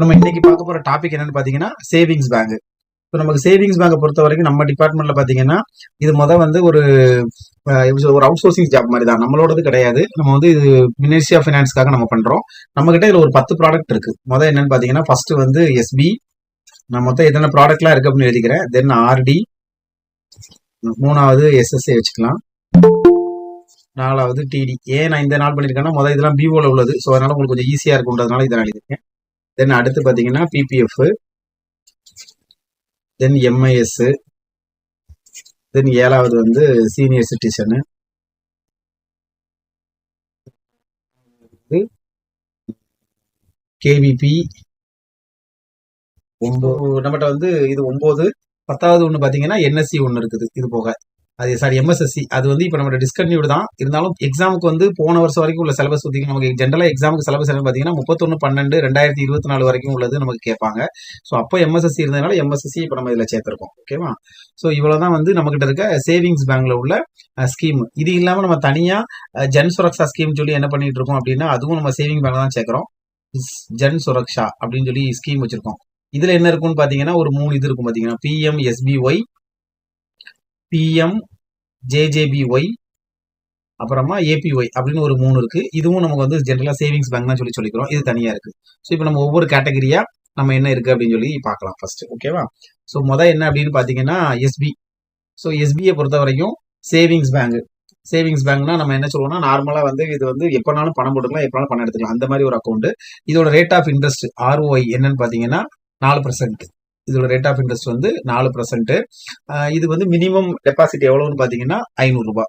நம்ம இன்னைக்கு பார்க்க போற டாபிக் என்னன்னு பாத்தீங்கன்னா சேவிங்ஸ் பேங்க் இப்போ நமக்கு சேவிங்ஸ் பேங்கை பொறுத்த வரைக்கும் நம்ம டிபார்ட்மெண்ட்ல பாத்தீங்கன்னா இது மொதல் வந்து ஒரு ஒரு அவுட் சோர்சிங் ஜாப் மாதிரி தான் நம்மளோடது கிடையாது. நம்ம வந்து இது மினிஸ்ட்ரி ஆஃப் ஃபினான்ஸ்க்காக நம்ம பண்றோம். நம்ம கிட்ட இதுல ஒரு பத்து ப்ராடக்ட் இருக்கு. முத என்னன்னு பாத்தீங்கன்னா ஃபர்ஸ்ட் வந்து எஸ்பி நான் மொத்தம் எத்தனை ப்ராடக்ட்லாம் இருக்கு அப்படின்னு எழுதிக்கிறேன். தென் ஆர்டி மூணாவது எஸ்எஸ்ஏ வச்சுக்கலாம். நாலாவது டிடி ஏன் நான் இந்த நாள் பண்ணியிருக்கேன்னா முதல் இதெல்லாம் பிஓல உள்ளது. ஸோ அதனால உங்களுக்கு கொஞ்சம் ஈஸியா இருக்குன்றதுனால இதை நான் எழுதியிருக்கேன். தென் அடுத்து பார்த்தீங்கன்னா பிபிஎஃப் தென் எம்ஐஎஸ் தென் ஏழாவது வந்து சீனியர் சிட்டிசனு கேவிபி ஒன்பது நம்மகிட்ட வந்து இது ஒன்பது பத்தாவது ஒன்று பார்த்தீங்கன்னா என்எஸ்சி ஒன்று இருக்குது இது போக. அது சாரி எம்எஸ்எஸ்சி அது வந்து இப்போ நம்ம டிஸ்கன்டினியூட் தான். இருந்தாலும் எக்ஸாமுக்கு வந்து போன வருஷம் வரைக்கும் உள்ள சிலபஸ் பார்த்தீங்கன்னா நமக்கு ஜென்ரலாக எக்ஸாமுக்கு சிலபஸ் என்ன பார்த்தீங்கன்னா முப்பத்தொன்று பன்னெண்டு ரெண்டாயிரத்தி இருபத்தி நாலு வரைக்கும் உள்ளது நமக்கு கேட்பாங்க. ஸோ அப்போ எம்எஸ்எஸ்சி இருந்ததுனால எம்எஸ்எஸ்சி இப்போ நம்ம இதில் சேர்த்துருக்கோம். ஓகேவா ஸோ இவ்வளோ தான் வந்து நம்மகிட்ட இருக்க சேவிங்ஸ் பேங்க்ல உள்ள ஸ்கீம் இது இல்லாமல் நம்ம தனியாக ஜன் சுரக்ஷா ஸ்கீம் சொல்லி என்ன பண்ணிட்டு இருக்கோம் அப்படின்னா அதுவும் நம்ம சேவிங் பேங்க் தான் சேர்க்குறோம். ஜன் சுரக்ஷா அப்படின்னு சொல்லி ஸ்கீம் வச்சிருக்கோம். இதுல என்ன இருக்கும்னு பாத்தீங்கன்னா ஒரு மூணு இது இருக்கும் பாத்தீங்கன்னா பிஎம் எஸ்பிஒய் பிஎம் ஜேஜேபிஒய் அப்புறமா ஏபிஒய் அப்படின்னு ஒரு மூணு இருக்கு. இதுவும் நமக்கு வந்து ஜென்ரலா சேவிங்ஸ் பேங்க் தான் சொல்லி சொல்லிக்கிறோம். இது தனியா இருக்கு. ஸோ இப்போ நம்ம ஒவ்வொரு கேட்டகரியா நம்ம என்ன இருக்கு அப்படின்னு சொல்லி பார்க்கலாம் ஃபர்ஸ்ட் ஓகேவா ஸோ மொதல் என்ன அப்படின்னு பாத்தீங்கன்னா எஸ்பி ஸோ எஸ்பியை பொறுத்த வரைக்கும் சேவிங்ஸ் பேங்க் சேவிங்ஸ் பேங்க்னா நம்ம என்ன சொல்லுவோம்னா நார்மலா வந்து இது வந்து எப்போனாலும் பணம் போட்டுக்கலாம் எப்போனாலும் பணம் எடுத்துக்கலாம். அந்த மாதிரி ஒரு அக்கௌண்ட் இதோட ரேட் ஆஃப் இன்ட்ரெஸ்ட் ஆர்ஓஐ என்னன்னு பாத்தீங்கன்னா நாலு பர்சன்ட் இதோட ரேட் ஆஃப் இன்ட்ரெஸ்ட் வந்து நாலு பர்சன்ட் இது வந்து மினிமம் டெபாசிட் எவ்வளவுன்னு பாத்தீங்கன்னா ஐநூறுரூபா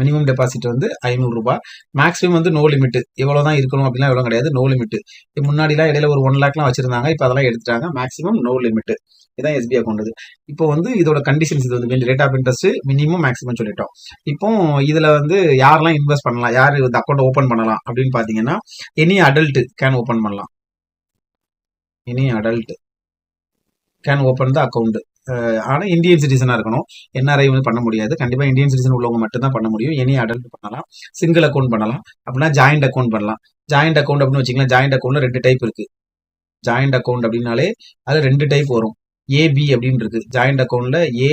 மினிமம் டெபாசிட் வந்து ஐநூறுரூபா மேக்ஸிமம் வந்து நோ லிமிட் எவ்வளவுதான் இருக்கணும் அப்படிலாம் எவ்வளோ கிடையாது. நோ லிமிட் முன்னாடிலாம் இடையில ஒரு ஒன் லேக்லாம் வச்சிருந்தாங்க. இப்போ அதெல்லாம் எடுத்துட்டாங்க. மேக்ஸிமம் நோ லிமிட் இதான் எஸ்பிஐ கொண்டது இப்போ வந்து இதோட கண்டிஷன்ஸ் இது வந்து rate of interest minimum maximum சொல்லிட்டோம். இப்போ இதில் வந்து யாரெல்லாம் இன்வெஸ்ட் பண்ணலாம்? யார் இந்த அக்கௌண்ட் ஓப்பன் பண்ணலாம் அப்படின்னு பார்த்தீங்கன்னா எனி அடல்ட் கேன் ஓப்பன் பண்ணலாம். Any adult can open the account ஆனால் இந்தியன் சிட்டிசனாக இருக்கணும். என்ஆர்ஐ வந்து பண்ண முடியாது. கண்டிப்பாக இந்தியன் சிட்டிசன் உள்ளவங்க மட்டும்தான் பண்ண முடியும். எனி அடல்ட் பண்ணலாம். சிங்கிள் அக்கௌண்ட் பண்ணலாம். அப்படின்னா ஜாயிண்ட் அக்கௌண்ட் பண்ணலாம். ஜாயிண்ட் அக்கௌண்ட் அப்படின்னு வச்சுக்கலாம் ஜாயிண்ட் அக்கௌண்ட்ல ரெண்டு டைப் இருக்கு. ஜாயிண்ட் அக்கௌண்ட் அப்படின்னாலே அது ரெண்டு டைப் வரும். ஏபி அப்படின்னு இருக்கு. ஜாயிண்ட் அக்கௌண்ட்ல ஏ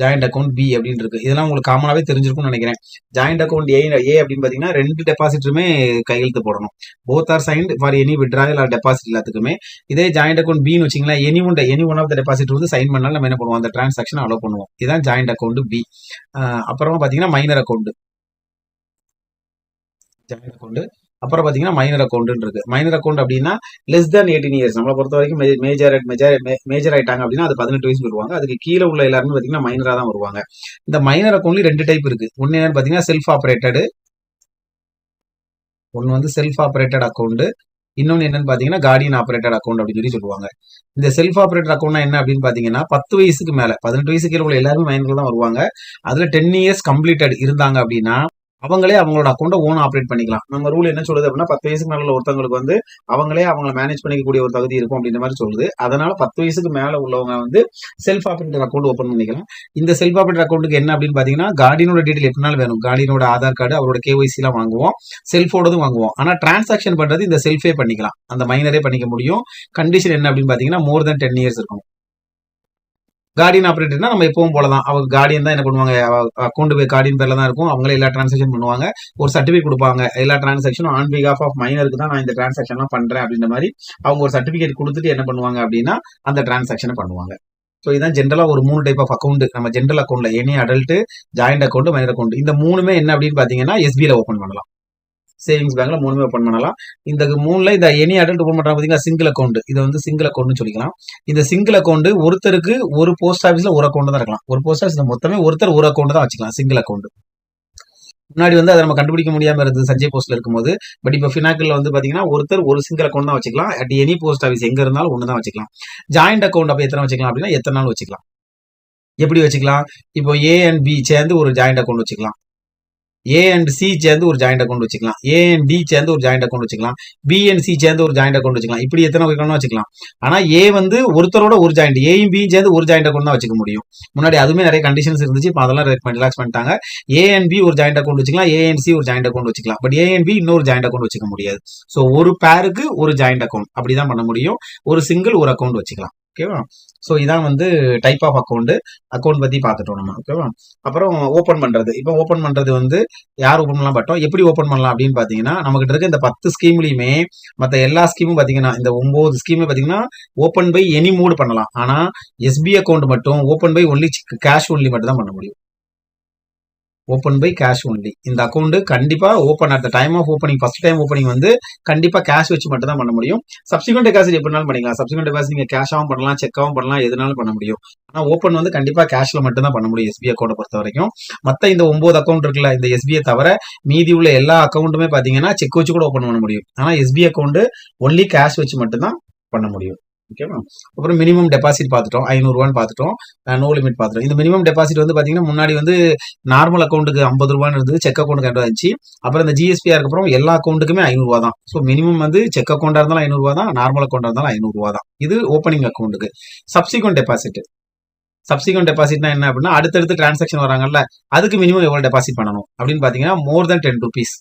ஜாயிண்ட் அக்கௌண்ட் பி அப்படின்னு இருக்கு. இதெல்லாம் உங்களுக்கு காமனாவே தெரிஞ்சிருக்கும்னு நினைக்கிறேன். ஜாயிண்ட் அக்கௌண்ட் ஏ ஏ அப்படின்னு பாத்தீங்கன்னா ரெண்டு டெபாசிட்டுமே கையெழுத்து போடணும். Both are signed for any withdrawal or deposit எல்லாத்துக்குமே. இதே ஜாயிண்ட் அக்கௌண்ட் பின்னு வச்சிங்களேன் any one any one of the deposit வந்து சைன் பண்ணாலும் நம்ம என்ன பண்ணுவோம்? அந்த டிரான்சாக்ஷன் அலோவ் பண்ணுவோம். இதுதான் ஜாயிண்ட் அக்கௌண்ட் பி அப்புறமா பாத்தீங்கன்னா மைனர் அக்கௌண்ட் ஜாயிண்ட் அக்கௌண்ட் அப்புறம் பார்த்தீங்கன்னா மைனர் அக்கௌண்ட் இருக்கு. மைனர் அக்கௌண்ட் அப்படின்னா லெஸ் தேன் எயிட்டீன் இயர்ஸ் நம்மளை பொறுத்த வரைக்கும் மேஜர் மேஜர் மேஜர் ஆயிட்டாங்க அப்படின்னா அது பதினெட்டு வயசு வருவாங்க. அதுக்கு கீழே உள்ள எல்லாருமே பார்த்தீங்கன்னா மைனரா தான் வருவாங்க. இந்த மைனர் அக்கௌண்ட்லயும் ரெண்டு டைப் இருக்கு. ஒன்னு என்னன்னு பாத்தீங்கன்னா செல்ஃப் ஆப்ரேட்டடு ஒன்னு வந்து செல்ஃப் ஆப்ரேட்டட் அக்கௌண்ட் இன்னொன்னு என்னன்னு பாத்தீங்கன்னா கார்டியன் ஆப்ரேட்டட் அக்கௌண்ட் அப்படின்னு சொல்லி சொல்லுவாங்க. இந்த செல்ஃப் ஆபரேட்டட் அக்கௌண்ட்னா என்ன அப்படின்னு பாத்தீங்கன்னா பத்து வயசுக்கு மேல பதினெட்டு வயசு கீழே உள்ள எல்லாருமே மைனர்ல தான் வருவாங்க. அதுல டென் இயர்ஸ் கம்ப்ளீட்டட் இருந்தாங்க அப்படின்னா அவங்களே அவங்களோட அக்கௌண்ட்டை ஓன் ஆப்ரேட் பண்ணிக்கலாம். நம்ம ரூல் என்ன சொல்லுது அப்படின்னா பத்து வயசுக்கு மேல ஒருத்தவங்களுக்கு வந்து அவங்களே அவங்கள மேனேஜ் பண்ணிக்கக்கூடிய ஒரு தகுதி இருக்கும் அப்படின்ற மாதிரி சொல்லுது. அதனால பத்து வயசுக்கு மேல உள்ளவங்க வந்து செல்ஃப் ஆப்ரேட்டர் அக்கௌண்ட் ஓப்பன் பண்ணிக்கலாம். இந்த செல்ஃப் ஆப்ரேட்டர் அக்கௌண்ட்டுக்கு என்ன அப்படின்னு பாத்தீங்கன்னா கார்டியனோட டீடைல் எப்படினாலும் வேணும். கார்டியனோட ஆதார் கார்டு அவரோட கேஒய்சி எல்லாம் வாங்குவோம். செல்ஃபோடதும் வாங்குவோம். ஆனா டிரான்சாக்ஷன் பண்றது இந்த செல்ஃபே பண்ணிக்கலாம். அந்த மைனரே பண்ணிக்க முடியும். கண்டிஷன் என்ன அப்படின்னு பாத்தீங்கன்னா மோர் தென் டென் இயர்ஸ் இருக்கும் கார்டியன் ஆப்ரேட்டர்னா நம்ம எப்பவும் போல தான் அவங்க கார்டியன் தான் என்ன பண்ணுவாங்க? அக்கௌண்ட் போய் கார்டியன் பேர்ல தான் இருக்கும். அவங்களே எல்லா டிரான்சாக்ஷன் பண்ணுவாங்க. ஒரு சர்டிஃபிகேட் கொடுப்பாங்க. எல்லா டிரான்சாக்ஷனும் ஆன் பிகாஃப் ஆஃப் மைனருக்கு தான் நான் இந்த டிரான்சாக்ஷன்லாம் பண்றேன் அப்படின்ற மாதிரி அவங்க ஒரு சர்டிஃபிகேட் கொடுத்துட்டு என்ன பண்ணுவாங்க அப்படின்னா அந்த டிரான்சாக்ஷனை பண்ணுவாங்க. ஸோ இதான் ஜென்ரலாக ஒரு மூணு டைப் ஆஃப் அக்கௌண்ட் நம்ம ஜென்ரல் அக்கௌண்ட்ல any adult joint account minor account இந்த மூணுமே என்ன அப்படின்னு பார்த்தீங்கன்னா எஸ்பியில் ஓப்பன் பண்ணலாம். சேவிங்ஸ் பேங்க்ல மூணுமே ஓப்பன் பண்ணலாம். இந்த மூணுல இந்த எனி அடல்ட் ஓப்பன் பண்றாங்க பாத்தீங்கன்னா சிங்கிள் அக்கௌண்ட் இது வந்து சிங்கிள் அக்கௌண்ட்னு சொல்லிக்கலாம். இந்த சிங்கிள் அக்கௌண்ட் ஒருத்தருக்கு ஒரு போஸ்ட் ஆஃபீஸ்ல ஒரு அக்கௌண்ட் தான் இருக்கலாம். ஒரு போஸ்ட் ஆஃபீஸ்ல மொத்தமே ஒருத்தர் ஒரு அக்கௌண்ட் தான் வச்சுக்கலாம் சிங்கிள் அக்கௌண்ட் முன்னாடி வந்து அதை நம்ம கண்டுபிடிக்க முடியாம இருந்தது சஞ்சய் போஸ்ட்ல இருக்கும்போது. பட் இப்போ ஃபினாக்கில் வந்து பாத்தீங்கன்னா ஒருத்தர் ஒரு சிங்கிள் அக்கௌண்ட் தான் வச்சுக்கலாம். அட் எனி போஸ்ட் ஆஃபீஸ் எங்க இருந்தாலும் ஒன்று தான் வச்சுக்கலாம். ஜாயிண்ட் அக்கௌண்ட் அப்போ எத்தனை வச்சுக்கலாம் அப்படின்னா எத்தனை நாள் வச்சுக்கலாம்? எப்படி வச்சுக்கலாம்? இப்போ ஏ அண்ட் பி சேர்ந்து ஒரு ஜாயிண்ட் அக்கௌண்ட் வச்சுக்கலாம். ஏ அண்ட் சி சேர்ந்து ஒரு ஜாயிண்ட் அக்கௌண்ட் வச்சுக்கலாம். ஏ அண்ட் டி சேர்ந்து ஒரு ஜாயிண்ட் அக்கௌண்ட் வச்சுக்கலாம். பி அண்ட் சி சேர்ந்து ஒரு ஜாயிண்ட் அக்கௌண்ட் வச்சுக்கலாம். இப்படி எத்தனை வைக்கணும்னு வச்சுக்கலாம். ஆனா ஏ வந்து ஒருத்தரோட ஒரு ஜாயிண்ட் ஏயும் பியும் சேர்ந்து ஒரு ஜாயிண்ட் அக்கௌண்ட் தான் வச்சுக்க முடியும். முன்னாடி அதுவுமே நிறைய கண்டிஷன்ஸ் இருந்துச்சு. இப்போ அதெல்லாம் ரிலாக்ஸ் பண்ணிட்டாங்க. ஏ அண்ட் பி ஒரு ஜாயிண்ட் அக்கௌண்ட் வச்சுக்கலாம். ஏ அண்ட் சி ஒரு ஜாயிண்ட் அக்கௌண்ட் வச்சுக்கலாம். பட் ஏ அண்ட் பி இன்னொரு ஜாயிண்ட் அக்கௌண்ட் வச்சுக்க முடியாது. ஸோ ஒரு பேருக்கு ஒரு ஜாயிண்ட் அக்கௌண்ட் அப்படிதான் பண்ண முடியும். ஒரு சிங்கிள் ஒரு அக்கௌண்ட் வச்சுக்கலாம். ஓகேவா ஸோ இதான் வந்து டைப் ஆஃப் அக்கௌண்ட் அக்கௌண்ட் பற்றி பார்த்துட்டோம் நம்ம ஓகேவா அப்புறம் ஓப்பன் பண்ணுறது இப்போ ஓப்பன் பண்ணுறது வந்து யார் ஓப்பன் பண்ணலாம் பட்டோம்? எப்படி ஓப்பன் பண்ணலாம் அப்படின்னு பார்த்தீங்கன்னா நமக்கு இருக்க இந்த பத்து ஸ்கீம்லையுமே மற்ற எல்லா ஸ்கீமும் பார்த்தீங்கன்னா இந்த ஒம்பது ஸ்கீமே பார்த்தீங்கன்னா ஓப்பன் பை எனி மூடு பண்ணலாம். ஆனால் எஸ்பி அக்கௌண்ட் மட்டும் open by only cash only மட்டும் தான் பண்ண முடியும். ஓப்பன் பை கேஷ் ஒன்லி இந்த அக்கௌண்ட் கண்டிப்பாக open at the time of opening first time opening வந்து கண்டிப்பாக கேஷ் வச்சு மட்டும் தான் பண்ண முடியும். சப்சிக்வெண்ட் டெபாசிட் எப்படினாலும் பண்ணிக்கலாம். சப்சிக்வெண்ட் டெபாசிட் நீங்கள் கேஷாகவும் பண்ணலாம் செக்காவும் பண்ணலாம் எதுனாலும் பண்ண முடியும். ஆனால் ஓப்பன் வந்து கண்டிப்பாக கேஷில் மட்டும் தான் பண்ண முடியும் எஸ்பிஐ அக்கௌண்ட் பொறுத்த வரைக்கும். மற்ற இந்த ஒம்பது அக்கௌண்ட் இருக்குல்ல இந்த எஸ்பிஐ தவிர மீதி உள்ள எல்லா அக்கௌண்ட்டுமே பார்த்தீங்கன்னா செக் வச்சு கூட ஓப்பன் பண்ண முடியும். ஆனால் எஸ்பிஐ அக்கௌண்ட் ஒன்லி கேஷ் வச்சு மட்டும்தான் பண்ண முடியும். ஓகேவா அப்புறம் மினிமம் டெபாசிட் பார்த்துட்டோம். ஐநூறுரூவான்னு பார்த்துட்டோம். நோ லிமிட் பார்த்துட்டோம். இந்த மினிமம் டெபாசிட் வந்து பார்த்தீங்கன்னா முன்னாடி வந்து நார்மல் அக்கௌண்ட்டுக்கு ஐம்பது ரூபான்னு இருந்தது. செக் அக்கௌண்ட்டு ஐநூறு இருந்துச்சு அப்புறம் இந்த ஜிஎஸ்பிஆர் அப்புறம் எல்லா அக்கௌண்ட்டுக்குமே ஐநூறுரூவா தான். ஸோ மினிமம் வந்து செக் அக்கௌண்ட்டாக இருந்தாலும் ஐநூறுரூவா தான். நார்மல் அக்கௌண்ட்டாக இருந்தாலும் ஐநூறுரூவா தான். இது ஓப்பனிங் அக்கௌண்ட்டுக்கு சப்சிக்வன்ட் டெபாசிட் சப்சிக்வன்ட் டெபாசிட்னா என்ன அப்படின்னா அடுத்தடுத்து டிரான்சாக்ஷன் வராங்கல்ல அதுக்கு மினிமம் எவ்வளோ டெபாசிட் பண்ணணும் அப்படின்னு பார்த்தீங்கன்னா மோர் தென் டென் ருபீஸ்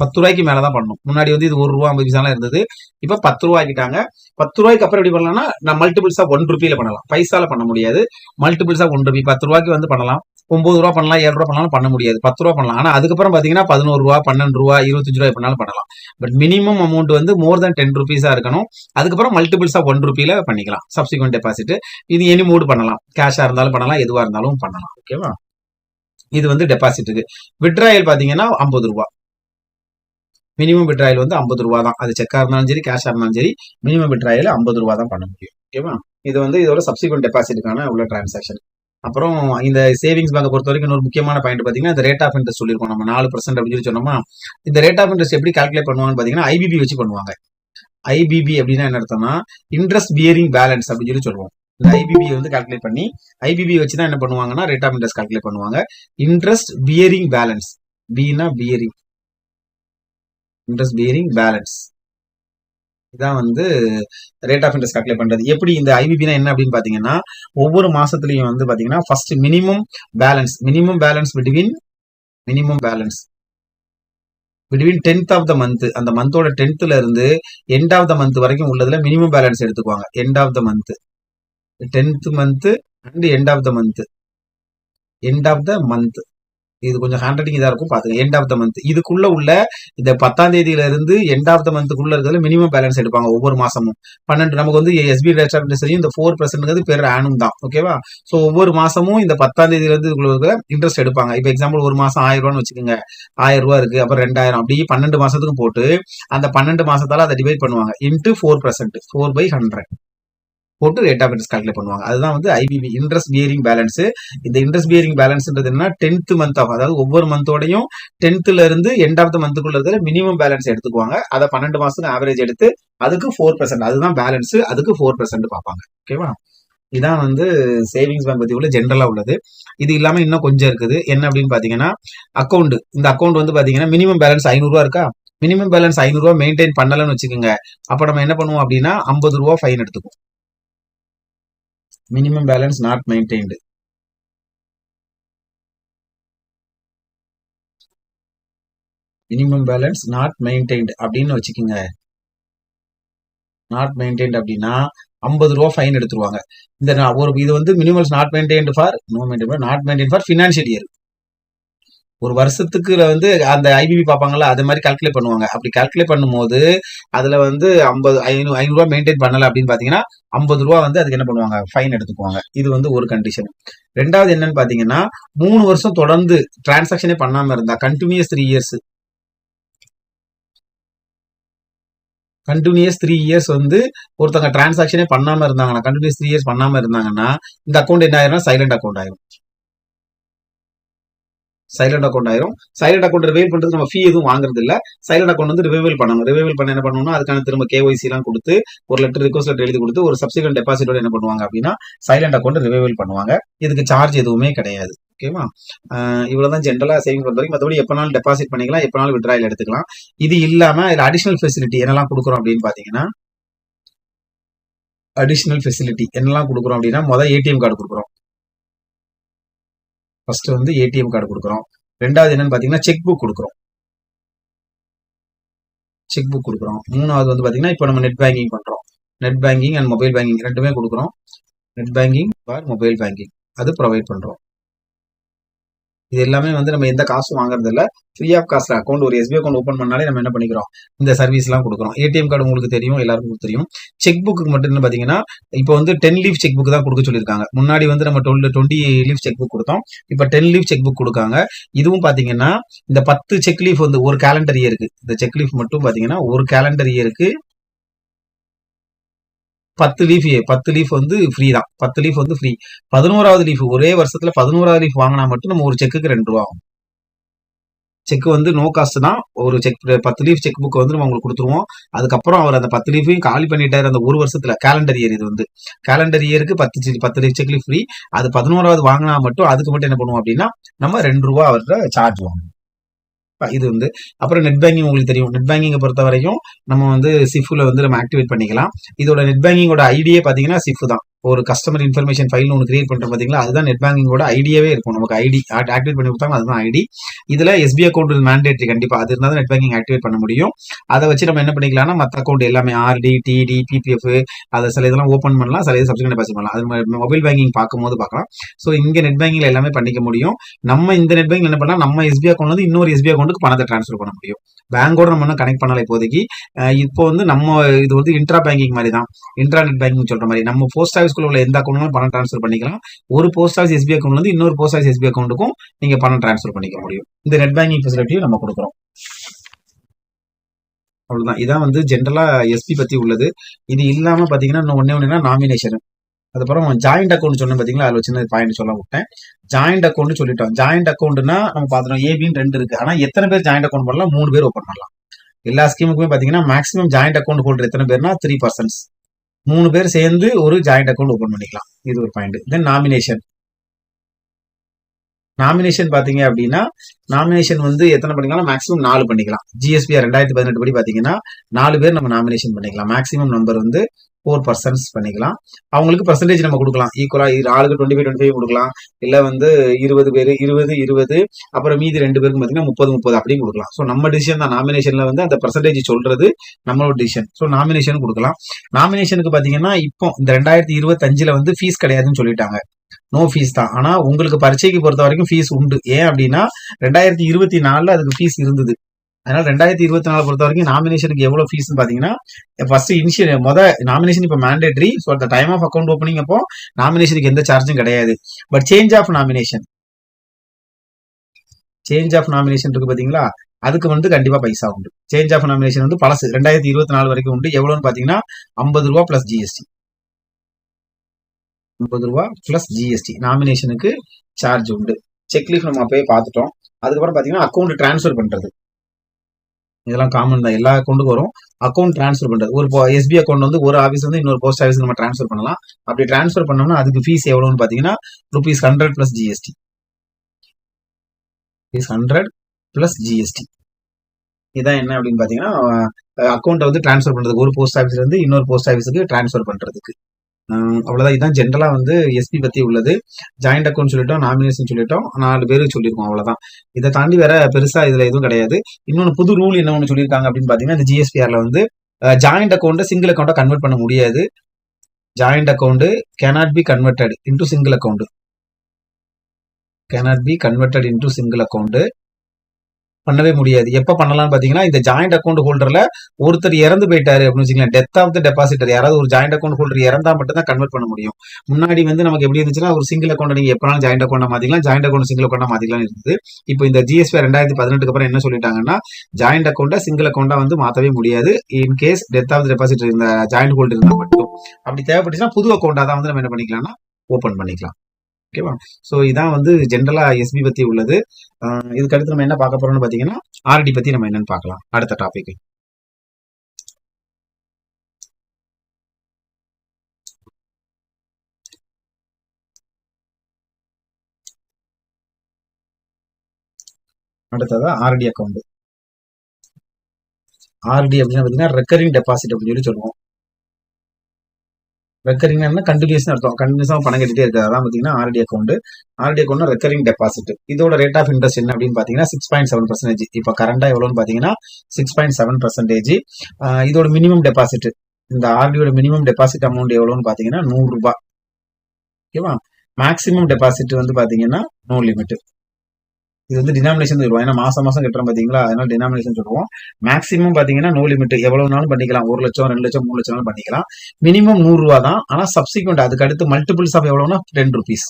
பத்து ரூபாய்க்கு மேல தான் பண்ணணும். முன்னாடி வந்து இது ஒரு ரூபா ஐம்பது பைசாலாம் இருந்தது. இப்ப பத்து ரூபா ஆக்கிட்டாங்க பத்து ரூபாய்க்கு அப்புறம் எப்படி பண்ணலாம்னா நான் மல்டிபிள்ஸ் ஆஃப் ஒன் ருபியில பண்ணலாம். பைசால பண்ண முடியாது. மல்டிபிள்ஸ் ஆஃப் ஒன் ருபி பத்து ரூபாய்க்கு வந்து பண்ணலாம். ஒன்பது ரூபா பண்ணலாம் ஏழு ரூபா பண்ணலாம் பண்ண முடியாது. பத்து ரூபா பண்ணலாம். ஆனா அதுக்கப்புறம் பாத்தீங்கன்னா பதினோரு ரூபா பன்னெண்டு ரூபா இருபத்தஞ்சு ரூபாய் பண்ணாலும் பண்ணலாம். பட் மினிமம் அமௌண்ட் வந்து மோர் தென் டென் ருபீஸா இருக்கணும். அதுக்கப்புறம் மல்டிபிள்ஸ் ஆஃப் ஒன் ருபியில பண்ணிக்கலாம். சப்சிக்வெண்ட் டெபாசிட் இது எனி மூடு பண்ணலாம். கேஷா இருந்தாலும் பண்ணலாம் எதுவா இருந்தாலும் பண்ணலாம். ஓகேவா இது வந்து டெபாசிட்டுக்கு விட்ராயல் பாத்தீங்கன்னா ஐம்பது ரூபா. மினிமம் விட்ராயல் வந்து ஐம்பது ரூபா தான். அது செக்காக இருந்தாலும் சரி கேஷாக இருந்தாலும் சரி மினிமம் விட்ராயல் ஐம்பது ரூபா தான் பண்ண முடியும். ஓகேவா இது வந்து இதோட சப்சிக்வெண்ட் டெபாசிட்டுக்கான உள்ள டிரான்சாக்ஷன் அப்புறம் இந்த சேவிங்ஸ் பேங்கை பொறுத்த வரைக்கும் இன்னொரு முக்கியமான பாயிண்ட் பார்த்தீங்கன்னா இந்த ரேட் ஆஃப் இன்ட்ரெஸ்ட் சொல்லியிருக்கோம் நம்ம. நாலு பர்சன்ட் அப்படின்னு சொல்லி சொன்னோமா? இந்த ரேட் ஆஃப் இன்ட்ரெஸ்ட் எப்படி கால்குலேட் பண்ணுவாங்கன்னு பாத்தீங்கன்னா ஐபிபி வச்சு பண்ணுவாங்க. ஐபிபி அப்படின்னா என்ன அர்த்தம்னா இன்ட்ரெஸ்ட் பியரிங் பேலன்ஸ் அப்படின்னு சொல்லி சொல்லுவோம். இந்த ஐபிபி வந்து கால்குலேட் பண்ணி ஐபிபி வச்சு தான் என்ன பண்ணுவாங்கன்னா ரேட் ஆஃப் இன்ட்ரெஸ்ட் கால்குலேட் பண்ணுவாங்க. இன்ட்ரெஸ்ட் பியரிங் பேலன்ஸ் பினா பியரிங் இன்ட்ரெஸ்ட் பியரிங் பேலன்ஸ் இதான் வந்து ரேட் ஆஃப் இன்ட்ரெஸ்ட் கால்குலேட் பண்றது. எப்படி இந்த ஐபிபினா என்ன அப்படின்னு பாத்தீங்கன்னா ஒவ்வொரு மாசத்துலயும் வந்து பாத்தீங்கன்னா first minimum balance minimum balance between minimum balance between tenth of the month அந்த மந்தோட டென்த்ல இருந்து எண்ட் ஆஃப் த மந்த் வரைக்கும் உள்ளதுல மினிமம் பேலன்ஸ் எடுத்துக்குவாங்க. End of the month tenth month and end of the month end of the month இது கொஞ்சம் hand writing இதாக இருக்கும் பார்த்துங்க எண்ட் ஆஃப் த மந்த் இதுக்குள்ள உள்ள இந்த பத்தாம் தேதியில இருந்து எண்ட் ஆஃப் த மந்த்துக்குள்ள இருக்கிறது மினிமம் பேலன்ஸ் எடுப்பாங்க ஒவ்வொரு மாசமும். பன்னெண்டு நமக்கு வந்து எஸ்பி ரேட் இந்த ஃபோர் பர்சன்ட்ங்கிறது பேர் ஆனும் தான். ஓகேவா ஸோ ஒவ்வொரு மாசமும் இந்த பத்தாம் தேதியில இருந்து இதுக்குள்ள இன்ட்ரெஸ்ட் எடுப்பாங்க. இப்போ எக்ஸாம்பிள் ஒரு மாசம் ஆயிரம் ரூபான்னு வச்சுக்கோங்க. ஆயிரம் ரூபா இருக்கு அப்புறம் ரெண்டாயிரம். அப்படி பன்னெண்டு மாசத்துக்கு போட்டு அந்த பன்னெண்டு மாசத்தால அதை டிவைட் பண்ணுவாங்க. Into four percent four by hundred போட்டு ரேட் ஆஃப் இன்ட்ரெஸ்ட் கால்குலேட் பண்ணுவாங்க. அதுதான் வந்து ஐபிபி இன்ட்ரெஸ்ட் பியரிங் பேலன்ஸ் இந்த இன்ட்ரெஸ்ட் பியரிங் பேலன்ஸ்ன்றது என்னன்னா டென்த் மந்த் ஆஃப் அதாவது ஒவ்வொரு மந்தோடையும் டென்த்ல இருந்து எண்ட் ஆஃப் த மந்த்துக்குள்ள இருக்கிற மினிமம் பேலன்ஸ் எடுத்துக்குவாங்க. அதை பன்னெண்டு மாசத்துக்கு ஆவரேஜ் எடுத்து அதுக்கு ஃபோர் பர்சன்ட் அதுதான் பேலன்ஸ் அதுக்கு ஃபோர் பர்சன்ட் பார்ப்பாங்க. ஓகேவா இதான் வந்து சேவிங்ஸ் பேங்க் பத்தி உள்ள ஜென்ரலா உள்ளது. இது இல்லாம இன்னும் கொஞ்சம் இருக்குது. என்ன அப்படின்னு பாத்தீங்கன்னா அக்கௌண்ட் இந்த அக்கௌண்ட் வந்து பாத்தீங்கன்னா மினிமம் பேலன்ஸ் ஐநூறுரூவா இருக்கா? மினிமம் பேலன்ஸ் ஐநூறுரூவா மெயின்டைன் பண்ணலன்னு வச்சுக்கோங்க. அப்போ நம்ம என்ன பண்ணுவோம் அப்படின்னா ஐம்பது ரூபா ஃபைன் எடுத்துக்கும் minimum balance not maintained. Minimum balance not maintained அப்படின்னு வச்சுக்கோங்க. நாட் மெயின்டைன்ட் அப்படின்னா ஐம்பது ரூபா ஃபைன் எடுத்துருவாங்க. இந்த ஒரு இது வந்து minimals not maintained for no maintain not maintain for financial year ஒரு வருஷத்துக்கு வந்து அந்த ஐபிபி பார்ப்பாங்கல்ல அது மாதிரி கால்குலேட் பண்ணுவாங்க. அப்படி கால்குலேட் பண்ணும்போது அதுல வந்து ஐம்பது ஐநூறு ஐநூறுரூவா மெயின்டைன் பண்ணல அப்படின்னு பாத்தீங்கன்னா ஐம்பது ரூபா வந்து அதுக்கு என்ன பண்ணுவாங்க? ஃபைன் எடுத்துக்குவாங்க. இது வந்து ஒரு கண்டிஷன் ரெண்டாவது என்னன்னு பாத்தீங்கன்னா மூணு வருஷம் தொடர்ந்து டிரான்சாக்ஷனே பண்ணாம இருந்தா continuous three years continuous three years வந்து ஒருத்தங்க டிரான்சாக்ஷனே பண்ணாம இருந்தாங்கன்னா கண்டினியூஸ் த்ரீ இயர்ஸ் பண்ணாம இருந்தாங்கன்னா இந்த அக்கௌண்ட் என்ன ஆயிரும் சைலண்ட் அக்கௌண்ட் ஆயிரும். சைலண்ட் அக்கௌண்ட் ஆயிரும். சைலண்ட் அக்கௌண்ட் ரிவைவ் பண்றது நம்ம ஃபீ எதுவும் வாங்குறது இல்ல சைலண்ட் அக்கௌண்ட் வந்து ரிவைவல் பண்ணணும். ரிவைவல் பண்ண என்ன பண்ணணும்னா அதுக்கான திரும்ப கேஒய்சி எல்லாம் கொடுத்து ஒரு லெட்டர் ரிக்வஸ்ட் லெட்டர் எழுதி கொடுத்து ஒரு சப்சிகண்ட் டெபாசிட்டோட என்ன பண்ணுவாங்க அப்படின்னா சைலண்ட் அக்கௌண்ட் ரிவைவல் பண்ணுவாங்க. இதுக்கு சார்ஜ் எதுவுமே கிடையாது. ஓகேவா இவ்வளவுதான் ஜென்ரலா சேவிங் பொறுத்த வரைக்கும். மற்றபடி எப்பனாலும் டெபாசிட் பண்ணிக்கலாம் எப்பனாலும் விட்ராயில் எடுத்துக்கலாம். இது இல்லாம இதுல அடிஷனல் ஃபெசிலிட்டி என்னெல்லாம் கொடுக்குறோம் அப்படின்னு பாத்தீங்கன்னா அடிஷனல் ஃபெசிலிட்டி என்னெல்லாம் கொடுக்குறோம் அப்படின்னா முதல் ஏடிஎம் கார்டு கொடுக்குறோம். ஃபர்ஸ்ட் வந்து ஏடிஎம் கார்டு கொடுக்குறோம். ரெண்டாவது என்னன்னு பாத்தீங்கன்னா செக் புக் கொடுக்குறோம். செக் புக் கொடுக்குறோம். மூணாவது வந்து பாத்தீங்கன்னா இப்போ நம்ம நெட் பேங்கிங் பண்றோம். Net banking and mobile banking ரெண்டுமே கொடுக்குறோம். Net banking for mobile banking அது ப்ரொவைட் பண்றோம். இது எல்லாமே வந்து நம்ம எந்த காசும் வாங்குறது இல்லை ஃப்ரீ ஆஃப் காஸ்ட்ல அக்கௌண்ட் ஒரு எஸ்பிஐ அக்கௌண்ட் ஓப்பன் பண்ணாலே நம்ம என்ன பண்ணிக்கிறோம்? இந்த சர்வீஸ் எல்லாம் கொடுக்குறோம். ஏடிஎம் கார்டு உங்களுக்கு தெரியும் எல்லாருக்கும் தெரியும். செக் புக்கு மட்டும் பார்த்தீங்கன்னா பாத்தீங்கன்னா இப்போ வந்து டென் லீவ் செக் புக் தான் கொடுக்க சொல்லியிருக்காங்க. முன்னாடி வந்து நம்ம twelve twenty leaf cheque book கொடுத்தோம். இப்போ டென் லீவ் செக் புக் கொடுக்காங்க. இதுவும் பாத்தீங்கன்னா இந்த பத்து செக் லீஃப் வந்து ஒரு கேலண்டர் இயருக்கு இந்த செக் லீஃப் மட்டும் பாத்தீங்கன்னா ஒரு கேலண்டர் இயருக்கு பத்து லீஃப் பத்து லீஃப் வந்து ஃப்ரீ தான். பத்து லீஃப் வந்து ஃப்ரீ பதினோராவது லீஃப் ஒரே வருஷத்துல பதினோராவது லீஃப் வாங்கினா மட்டும் நம்ம ஒரு செக்குக்கு ரெண்டு ரூபா ஆகும். செக் வந்து நோ காஸ்ட் தான். ஒரு செக் பத்து லீஃப் செக் புக் வந்து நம்ம உங்களுக்கு கொடுத்துருவோம். அதுக்கப்புறம் அவர் அந்த பத்து லீஃபையும் காலி பண்ணிட்டாரு அந்த ஒரு வருஷத்துல. கேலண்டர் இயர் இது வந்து. கேலண்டர் இயருக்கு பத்து பத்து லீஃப் செக் லீஃப் ஃப்ரீ அது பதினோராவது வாங்கினா மட்டும் அதுக்கு மட்டும் என்ன பண்ணுவோம் அப்படின்னா நம்ம ரெண்டு ரூபா அவர்கிட்ட சார்ஜ் வாங்குவோம். இது வந்து அப்புறம் நெட் பேங்கிங் உங்களுக்கு தெரியும். நெட் பேங்கிங்கை பொறுத்த வரைக்கும் நம்ம வந்து சிஃப்ல வந்து நம்ம ஆக்டிவேட் பண்ணிக்கலாம். இதோட நெட் பேங்கிங்கோட ஐடியே பார்த்தீங்கன்னா சிஃப் தான். ஒரு கஸ்டமர் இன்ஃபர்மேஷன் ஃபைல் ஒன்று கிரியேட் பண்ணுற பார்த்தீங்களா அதுதான் நெட் பேங்கிங்கோட ஐடியாவே இருக்கும். நமக்கு ஐடி ஆக்டிவேட் பண்ணி கொடுத்தாங்க அதுதான் ஐடி இதில் எஸ்பி அக்கௌண்ட் மேண்டேட்ரி கண்டிப்பாக அது இருந்தால் நெட் பேங்கிங் ஆக்டிவேட் பண்ண முடியும். அதை வச்சு நம்ம என்ன பண்ணிக்கலாம்னா மற்ற அக்கௌண்ட் எல்லாமே ஆர்டி டிடி பிபிஎஃப் அதை சில இதெல்லாம் ஓப்பன் பண்ணலாம் சில இது சப்ஸ்கிரைப் டெபாசிட் பண்ணலாம். அது மொபைல் பேங்கிங் பார்க்கும்போது பார்க்கலாம். ஸோ இங்கே நெட் பேங்கிங்ல எல்லாமே பண்ணிக்க முடியும். நம்ம இந்த நெட் பேங்கிங் என்ன பண்ணலாம் நம்ம எஸ்பி அக்கௌண்ட் வந்து இன்னொரு எஸ்பி அக்கௌண்ட்டுக்கு பணத்தை ட்ரான்ஸ்ஃபர் பண்ண முடியும். பேங்கோட நம்ம இன்னும் கனெக்ட் பண்ணலை இப்போதைக்கு. இப்போ வந்து நம்ம இது வந்து இன்ட்ரா பேங்கிங் மாதிரி தான் இன்ட்ரா நெட் பேங்கிங் சொல்கிற மாதிரி. நம்ம போஸ்ட் ஆஃபீஸ்க்குள்ள உள்ள எந்த அக்கௌண்ட்டும் பணம் ட்ரான்ஸ்ஃபர் பண்ணிக்கலாம். ஒரு போஸ்ட் ஆஃபீஸ் எஸ்பி அக்கௌண்ட்ல இருந்து இன்னொரு போஸ்ட் ஆஃபீஸ் எஸ்பி அக்கௌண்ட்டுக்கும் நீங்க பணம் ட்ரான்ஸ்ஃபர் பண்ணிக்க முடியும். இந்த நெட் பேங்கிங் ஃபெசிலிட்டியும் நம்ம கொடுக்குறோம். அவ்வளவுதான். இதான் வந்து ஜென்ரலா எஸ்பி பத்தி உள்ளது. இது இல்லாம பாத்தீங்கன்னா இன்னும் ஒன்னே ஒண்ணுனா நாமினேஷன் அதுக்கப்புறம் ஜாயிண்ட் அக்கௌண்ட் சொன்னேன் பாத்தீங்களா? அதுல சின்ன பாயிண்ட் சொல்ல விட்டேன். ஜாயிண்ட் அக்கௌண்ட் சொல்லிட்டோம். ஜாயிண்ட் அக்கௌண்ட்னா நம்ம பாத்துறோம் ஏபின்னு ரெண்டு இருக்கு. ஆனா எத்தனை பேர் ஜாயிண்ட் அக்கௌண்ட் பண்ணலாம்? மூணு பேர் ஓப்பன் பண்ணலாம். எல்லா ஸ்கீமுக்குமே பாத்தீங்கன்னா மேக்ஸிமம் ஜாயிண்ட் அக்கௌண்ட் ஹோல்டர் எத்தனை பேர்னா த்ரீ பர்சன்ஸ் மூணு பேர் சேர்ந்து ஒரு ஜாயிண்ட் அக்கௌண்ட் ஓப்பன் பண்ணிக்கலாம். இது ஒரு பாயிண்ட் தென் நாமினேஷன் நாமினேஷன் பாத்தீங்க அப்படின்னா நாமினேஷன் வந்து எத்தனை பண்ணிக்கலாம்? மேக்ஸிமம் நாலு பண்ணிக்கலாம். ஜிஎஸ்பிஆர் ரெண்டாயிரத்தி பதினெட்டு படி பாத்தீங்கன்னா நாலு பேர் நம்ம நாமினேஷன் பண்ணிக்கலாம். மேக்ஸிமம் நம்பர் வந்து ஃபோர் பர்சன்ஸ் பண்ணிக்கலாம். அவங்களுக்கு பர்சன்டேஜ் நம்ம கொடுக்கலாம். ஈக்குவலா ஆளுக்கு டுவெண்ட்டி ஃபைவ் டுவெண்ட்டி ஃபைவ் கொடுக்கலாம். இல்ல வந்து இருபது பேர் இருபது இருபது அப்புறம் மீதி ரெண்டு பேருக்கு பாத்தீங்கன்னா முப்பது முப்பது அப்படியும் கொடுக்கலாம். ஸோ நம்ம டிசிஷன் தான். நாமினேஷன்ல வந்து அந்த பர்சன்டேஜ் சொல்றது நம்மளோட டிசிஷன் ஸோ நாமினேஷன் கொடுக்கலாம். நாமினேஷனுக்கு பாத்தீங்கன்னா இப்போ இந்த ரெண்டாயிரத்தி இருபத்தஞ்சுல வந்து ஃபீஸ் கிடையாதுன்னு சொல்லிட்டாங்க. நோ ஃபீஸ் தான். ஆனால் உங்களுக்கு பரீட்சைக்கு பொறுத்த வரைக்கும் ஃபீஸ் உண்டு. ஏன் அப்படின்னா ரெண்டாயிரத்தி இருபத்தி நாலில் அதுக்கு ஃபீஸ் இருந்தது. அதனால் ரெண்டாயிரத்தி இருபத்தி நாலு பொறுத்த வரைக்கும் நாமினேஷனுக்கு எவ்வளோ ஃபீஸ் பார்த்தீங்கன்னா ஃபர்ஸ்ட் இனிஷியல் முத நாமினேஷன் இப்போ மேண்டேட்ரி ஸோ அந்த டைம் ஆஃப் அக்கௌண்ட் ஓப்பனிங் அப்போ நாமினேஷனுக்கு எந்த சார்ஜும் கிடையாது. But change of nomination change of nomination இருக்கு பார்த்தீங்களா அதுக்கு வந்து கண்டிப்பாக பைசா உண்டு. சேஞ்ச் ஆஃப் நாமினேஷன் வந்து பழசு. ரெண்டாயிரத்தி இருபத்தி நாலு வரைக்கும் உண்டு. எவ்வளோன்னு பார்த்தீங்கன்னா ஐம்பது ரூபா ப்ளஸ் ஜிஎஸ்டி ஐம்பது ரூபா பிளஸ் ஜிஎஸ்டி நாமினேஷனுக்கு சார்ஜ் உண்டு. செக்லீஃப் நம்ம அப்பயே பார்த்துட்டோம். அதுக்கப்புறம் பார்த்தீங்கன்னா அக்கௌண்ட் டிரான்ஸ்ஃபர் பண்ணுறது இதெல்லாம் காமன் தான். எல்லா அக்கௌண்ட்டுக்கும் வரும். அக்கௌண்ட் டிரான்ஸ்ஃபர் பண்ணுறது ஒரு எஸ்பி அக்கௌண்ட் வந்து ஒரு ஆஃபீஸ் வந்து இன்னொரு போஸ்ட் ஆஃபீஸ் நம்ம டிரான்ஸ்ஃபர் பண்ணலாம். அப்படி டிரான்ஸ்ஃபர் பண்ணோம்னா அதுக்கு ஃபீஸ் எவ்வளோன்னு பார்த்தீங்கன்னா rupees hundred plus GST fees hundred plus GST இதான் என்ன அப்படின்னு பார்த்தீங்கன்னா அக்கௌண்ட்டை வந்து டிரான்ஸ்ஃபர் பண்ணுறதுக்கு ஒரு போஸ்ட் ஆஃபீஸ்லேருந்து இன்னொரு போஸ்ட் ஆஃபீஸுக்கு டிரான்ஸ்ஃபர் பண்ணுறதுக்கு அவ்வளோதான் இதுதான் இதான் வந்து எஸ்பி பற்றி உள்ளது. ஜாயிண்ட் அக்கௌண்ட் சொல்லிட்டோம் நாமினேஷன் சொல்லிட்டோம். நாலு பேருக்கு சொல்லியிருக்கோம் அவ்வளோதான் இதை தாண்டி வேற பெருசாக இதில் எதுவும் கிடையாது. இன்னொன்று புது ரூல் என்ன ஒன்று சொல்லியிருக்காங்க அப்படின்னு பார்த்தீங்கன்னா இந்த ஜிஎஸ்பிஆரில் வந்து ஜாயிண்ட் அக்கௌண்ட்டை சிங்கிள் அக்கௌண்ட்டை கன்வெர்ட் பண்ண முடியாது. Joint account cannot be converted into single account cannot be converted into single account பண்ணவே முடியாது. எப்ப பண்ணலாம்னு பாத்தீங்கன்னா இந்த ஜாயிண்ட் அக்கௌண்ட் ஹோல்டர்ல ஒருத்தர் இறந்து போயிட்டாரு அப்படின்னு வச்சுக்கலாம் டெத் ஆஃப் த டெபாசிட்டர் யாராவது ஒரு ஜாயிண்ட் அக்கௌண்ட் ஹோல்டர் இறந்தா மட்டும் தான் கன்வெர்ட் பண்ண முடியும். முன்னாடி வந்து நமக்கு எப்படி இருந்துச்சுன்னா ஒரு சிங்கிள் அக்கௌண்ட் நீங்க எப்பனாலும் ஜாயிண்ட் அக்கௌண்ட் மாத்திக்கலாம். ஜாயிண்ட் அக்கௌண்ட் சிங்கிள் அக்கௌண்ட் மாத்திக்கலாம் இருந்தது. இப்போ இந்த ஜிஎஸ்பி ரெண்டாயிரத்தி பதினெட்டுக்கு அப்புறம் என்ன சொல்லிட்டாங்கன்னா ஜாயிண்ட் அக்கௌண்ட்டை சிங்கிள் அக்கௌண்டா வந்து மாத்தவே முடியாது. In case death of deposit depositor joint holder இருந்தா மட்டும். அப்படி தேவைப்பட்டுச்சுன்னா புது அக்கௌண்டா தான் வந்து நம்ம என்ன பண்ணிக்கலாம்னா ஓப்பன் பண்ணிக்கலாம். ஓகேவா ஸோ இதான் வந்து ஜென்ரலா எஸ்பி பற்றி உள்ளது. இதுக்கு அடுத்து நம்ம என்ன பார்க்க போறோம்னு பார்த்தீங்கன்னா ஆர்டி பற்றி நம்ம என்னன்னு பார்க்கலாம். அடுத்த டாபிக் அடுத்ததா ஆர்டி அக்கௌண்ட் ஆர்டி அப்படின்னு பார்த்தீங்கன்னா ரெக்கரிங் டெபாசிட் அப்படின்னு சொல்லி சொல்லுவோம். ரெக்கரிங் கண்டினியூஸ் அர்த்தம். கண்டினியூஸாக பணம் கட்டிட்டே இருக்காது அதான் பார்த்தீங்கன்னா RD account RD account recurring deposit இதோட ரேட் ஆஃப் இன்ட்ரெஸ்ட் என்ன அப்படின்னு பார்த்தீங்கன்னா சிக்ஸ் பாயிண்ட் செவன் பர்சன்டேஜ் இப்போ கரண்டாக எவ்வளோன்னு பார்த்தீங்கன்னா சிக்ஸ் பாயிண்ட் செவன் பர்சன்டேஜ் இதோட மினிமம் டெபாசிட் இந்த ஆர்டியோட மினிமம் டெபாசிட் அமௌண்ட் எவ்வளோன்னு பார்த்தீங்கன்னா நூறுரூபா ஓகேவா? மேக்ஸிமம் டெபாசிட் வந்து பார்த்தீங்கன்னா நோ லிமிட் இது வந்து டினாமினேஷன் சொல்லுவோம். ஏன்னா மாசம் மாசம் கட்டுறோம் பாத்தீங்களா? அதனால டினாமினேஷன் சொல்லுவோம். மேக்ஸிமம் பாத்தீங்கன்னா நோ லிமிட் எவ்வளவு நாளும் பண்ணிக்கலாம். ஒரு லட்சம் ரெண்டு லட்சம் மூணு லட்சம் பண்ணிக்கலாம். மினிமம் நூறு ரூபா தான் ஆனா சப்சிக்வெண்ட் அதுக்கு அடுத்து மல்டிபிள்ஸ் ஆஃப் எவ்வளவுனா டென் ருபீஸ்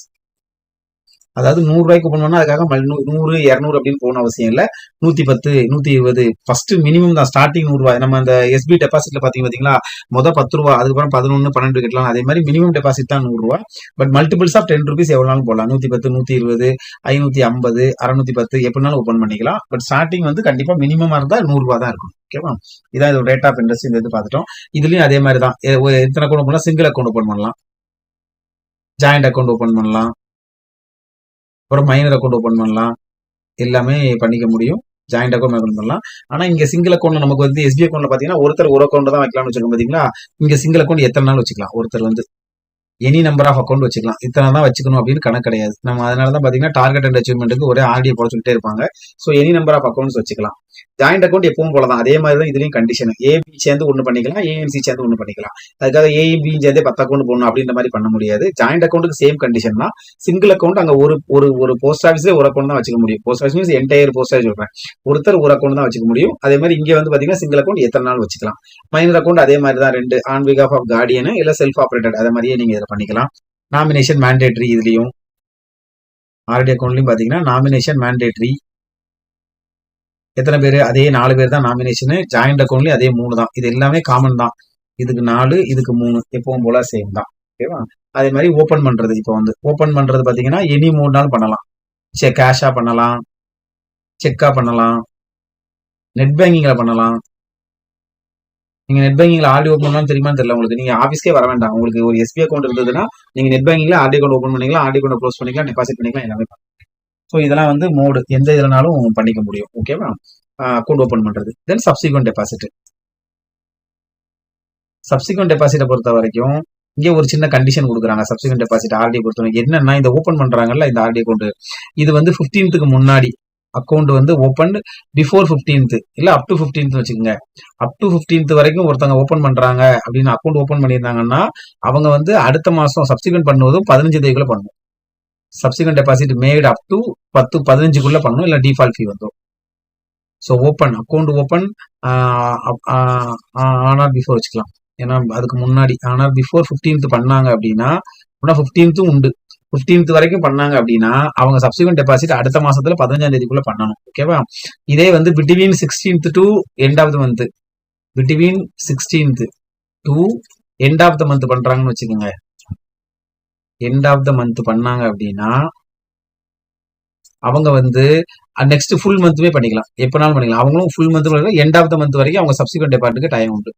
அதாவது நூறு ரூபாய்க்கு ஓப்பன் பண்ணா அதுக்காக நூறு இரநூறு அப்படின்னு போகணும் அவசியம் இல்லை. நூத்தி பத்து நூத்தி இருபது ஃபர்ஸ்ட் மினிமம் தான். ஸ்டார்டிங் நூறு ரூபாய். நம்ம அந்த எஸ்பி டெபாசிட்ல பாத்தீங்க பாத்தீங்களா? மொதல் பத்து ரூபா அதுக்கப்புறம் பதினொன்று பன்னெண்டு கட்டலாம். அதே மாதிரி மினிமம் டெபாசிட் தான் நூறு ரூபா but multiples of ten rupees எவ்வளோனாலும் போடலாம். நூத்தி பத்து நூத்தி இருபது ஐநூத்தி ஐம்பது அறுநூத்தி பத்து எப்படினாலும் ஓப்பன் பண்ணிக்கலாம். பட் ஸ்டார்டிங் வந்து கண்டிப்பா மினிமமா இருந்தா நூறு ரூபா தான் இருக்கும் ஓகேவா இதான் இதோட ரேட் ஆஃப் இன்ட்ரெஸ்ட் இந்த இது பார்த்துட்டோம் இதுலயும் அதே மாதிரி தான். ஒரு எத்தனை account open single account open பண்ணலாம். ஜாயிண்ட் அக்கௌண்ட் ஓப்பன் பண்ணலாம். அப்புறம் மைனர் அக்கௌண்ட் ஓப்பன் பண்ணலாம். எல்லாமே பண்ணிக்க முடியும். ஜாயிண்ட் அக்கௌண்ட் ஓப்பன் பண்ணலாம். ஆனால் இங்கே சிங்கிள் அக்கௌண்ட் நமக்கு வந்து எஸ்பி அக்கௌண்ட்ல பார்த்தீங்கன்னா ஒருத்தர் ஒரு அக்கௌண்ட் தான் வைக்கலாம்னு வச்சிருக்கோம் பார்த்தீங்களா இங்கே சிங்கிள் அக்கௌண்ட் எத்தனை நாள் வச்சுக்கலாம்? ஒருத்தர் வந்து எனி நம்பர் ஆஃப் அக்கௌண்ட் வச்சுக்கலாம். இத்தனை தான் வச்சுக்கணும் அப்படின்னு கணக்கு கிடையாது. நம்ம அதனால தான் பார்த்தீங்கன்னா டார்கெட் அண்ட் அச்சீவ்மெண்ட்டுக்கு ஒரே ஆர்டியை போட சொல்லிட்டே இருப்பாங்க. So any number of accounts வச்சுக்கலாம். ஜாயிண்ட் அக்கௌண்ட் எப்பவும் போல தான் அதே மாதிரி தான் இதுலயும் கண்டிஷன் ஏபி சேர்ந்து ஒன்று பண்ணிக்கலாம். ஏஎன்சி சேர்ந்து ஒன்று பண்ணிக்கலாம். அதுக்காக ஏபி சேர்ந்தே பத்து அக்கௌண்ட் போடணும் அப்படின்ற மாதிரி பண்ண முடியாது. ஜாயிண்ட் அக்கௌண்ட்டுக்கு சேம் கண்டிஷன் தான். சிங்கிள் அக்கௌண்ட் அங்க ஒரு ஒரு ஒரு போஸ்ட் ஆஃபீஸே ஒரு அக்கௌண்ட் தான் வச்சுக்க முடியும். Post office means entire post office சொல்றேன். ஒருத்தர் ஒரு அக்கௌண்ட் தான் வச்சுக்க முடியும். அதே மாதிரி இங்க வந்து பாத்தீங்கன்னா சிங்கிள் அக்கௌண்ட் எத்தனை நாள் வச்சுக்கலாம். மைனர் அக்கௌண்ட் அதே மாதிரி தான் ரெண்டு ஆன் பிகாஃப் ஆஃப் கார்டியனு இல்ல செல்ஃப் ஆப்ரேட்டட் அதே மாதிரியே நீங்க இதில் பண்ணிக்கலாம். நாமினேஷன் மேண்டேட்ரி இதுலயும். ஆர்டி அக்கௌண்ட்லயும் பாத்தீங்கன்னா நாமினேஷன் மேண்டேட்ரி எத்தனை பேர்? அதே நாலு பேர் தான் நாமினேஷனு ஜாயிண்ட் அக்கௌண்ட்லயும் அதே மூணு தான். இது எல்லாமே காமன் தான். இதுக்கு நாலு இதுக்கு மூணு. எப்பவும் போல சேம் தான். ஓகேவா அதே மாதிரி ஓப்பன் பண்றது இப்போ வந்து. ஓப்பன் பண்றது பாத்தீங்கன்னா எனி மூணு நாள் பண்ணலாம். சே கேஷா பண்ணலாம். செக்கா பண்ணலாம். நெட் பேங்கிங்ல பண்ணலாம். நீங்க நெட் பேங்கிங்ல ஆர்டி ஓப்பன் பண்ணலாம் தெரியுமான்னு தெரியல உங்களுக்கு. நீங்க ஆஃபீஸ்க்கே வர வேண்டாம். உங்களுக்கு ஒரு எஸ்பி அக்கௌண்ட் இருந்ததுன்னா நீங்க நெட் பேங்கிங்ல ஆர்டி அக்கௌண்ட் ஓப்பன் பண்ணிக்கலாம் ஆர்டி அக்கௌண்ட் க்ளோஸ் பண்ணிக்கலாம் டெபாசிட் பண்ணிக்கலாம் எல்லாமே ஸோ இதெல்லாம் வந்து மோடு எந்த இதுலனாலும் பண்ணிக்க முடியும். ஓகேவா அக்கௌண்ட் ஓப்பன் பண்ணுறது தென் சப்சிக்வெண்ட் டெபாசிட் சப்சிக்வெண்ட் டெபாசிட்டை பொறுத்த வரைக்கும் இங்கே ஒரு சின்ன கண்டிஷன் கொடுக்குறாங்க. சப்சிக்வெண்ட் டெபாசிட் ஆர்டி பொறுத்த வரைக்கும் என்னன்னா இந்த ஓப்பன் பண்ணுறாங்கல்ல இந்த ஆர்டி அக்கௌண்ட் இது வந்து 15th முன்னாடி அக்கௌண்ட் வந்து ஓப்பன் பிஃபோர் ஃபிஃப்டீன்த் இல்லை அப் டு 15th வச்சுக்கோங்க. அப் டு 15th வரைக்கும் ஒருத்தவங்க ஓப்பன் பண்ணுறாங்க அப்படின்னு அக்கௌண்ட் ஓப்பன் பண்ணியிருந்தாங்கன்னா அவங்க வந்து அடுத்த மாதம் சப்சிக்வெண்ட் பண்ணுவதும் பதினஞ்சு தேதிக்குள்ள பண்ணணும் subsequent deposit made up to பத்து பதினஞ்சுக்குள்ள பண்ணணும் இல்ல டிஃபால்ட் ஃபீ வந்துடும் ஸோ ஓப்பன் அக்கௌண்ட் ஓப்பன் ஆனால் பிஃபோர் வச்சுக்கலாம். ஏன்னா அதுக்கு முன்னாடி ஆனால் பிஃபோர் 15th பண்ணாங்க அப்படின்னா அப்படின்னா 15th உண்டு. 15th வரைக்கும் பண்ணாங்க அப்படின்னா அவங்க சப்சிக்வெண்ட் டெபாசிட் அடுத்த மாசத்துல பதினஞ்சாம் தேதிக்குள்ள பண்ணணும். ஓகேவா இதே வந்து between 16th to end of the month between 16th to end of the month பண்றாங்கன்னு வச்சுக்கோங்க. எண்ட் ஆஃப் த மந்த் பண்ணாங்க அப்படின்னா அவங்க வந்து நெக்ஸ்ட் ஃபுல் மந்த்துமே பண்ணிக்கலாம். எப்பனாலும் பண்ணிக்கலாம். அவங்களும் full month end of the month வரைக்கும் அவங்க சப்சிக்வெண்ட் டெபார்ட்டுக்கு டைம் உண்டு.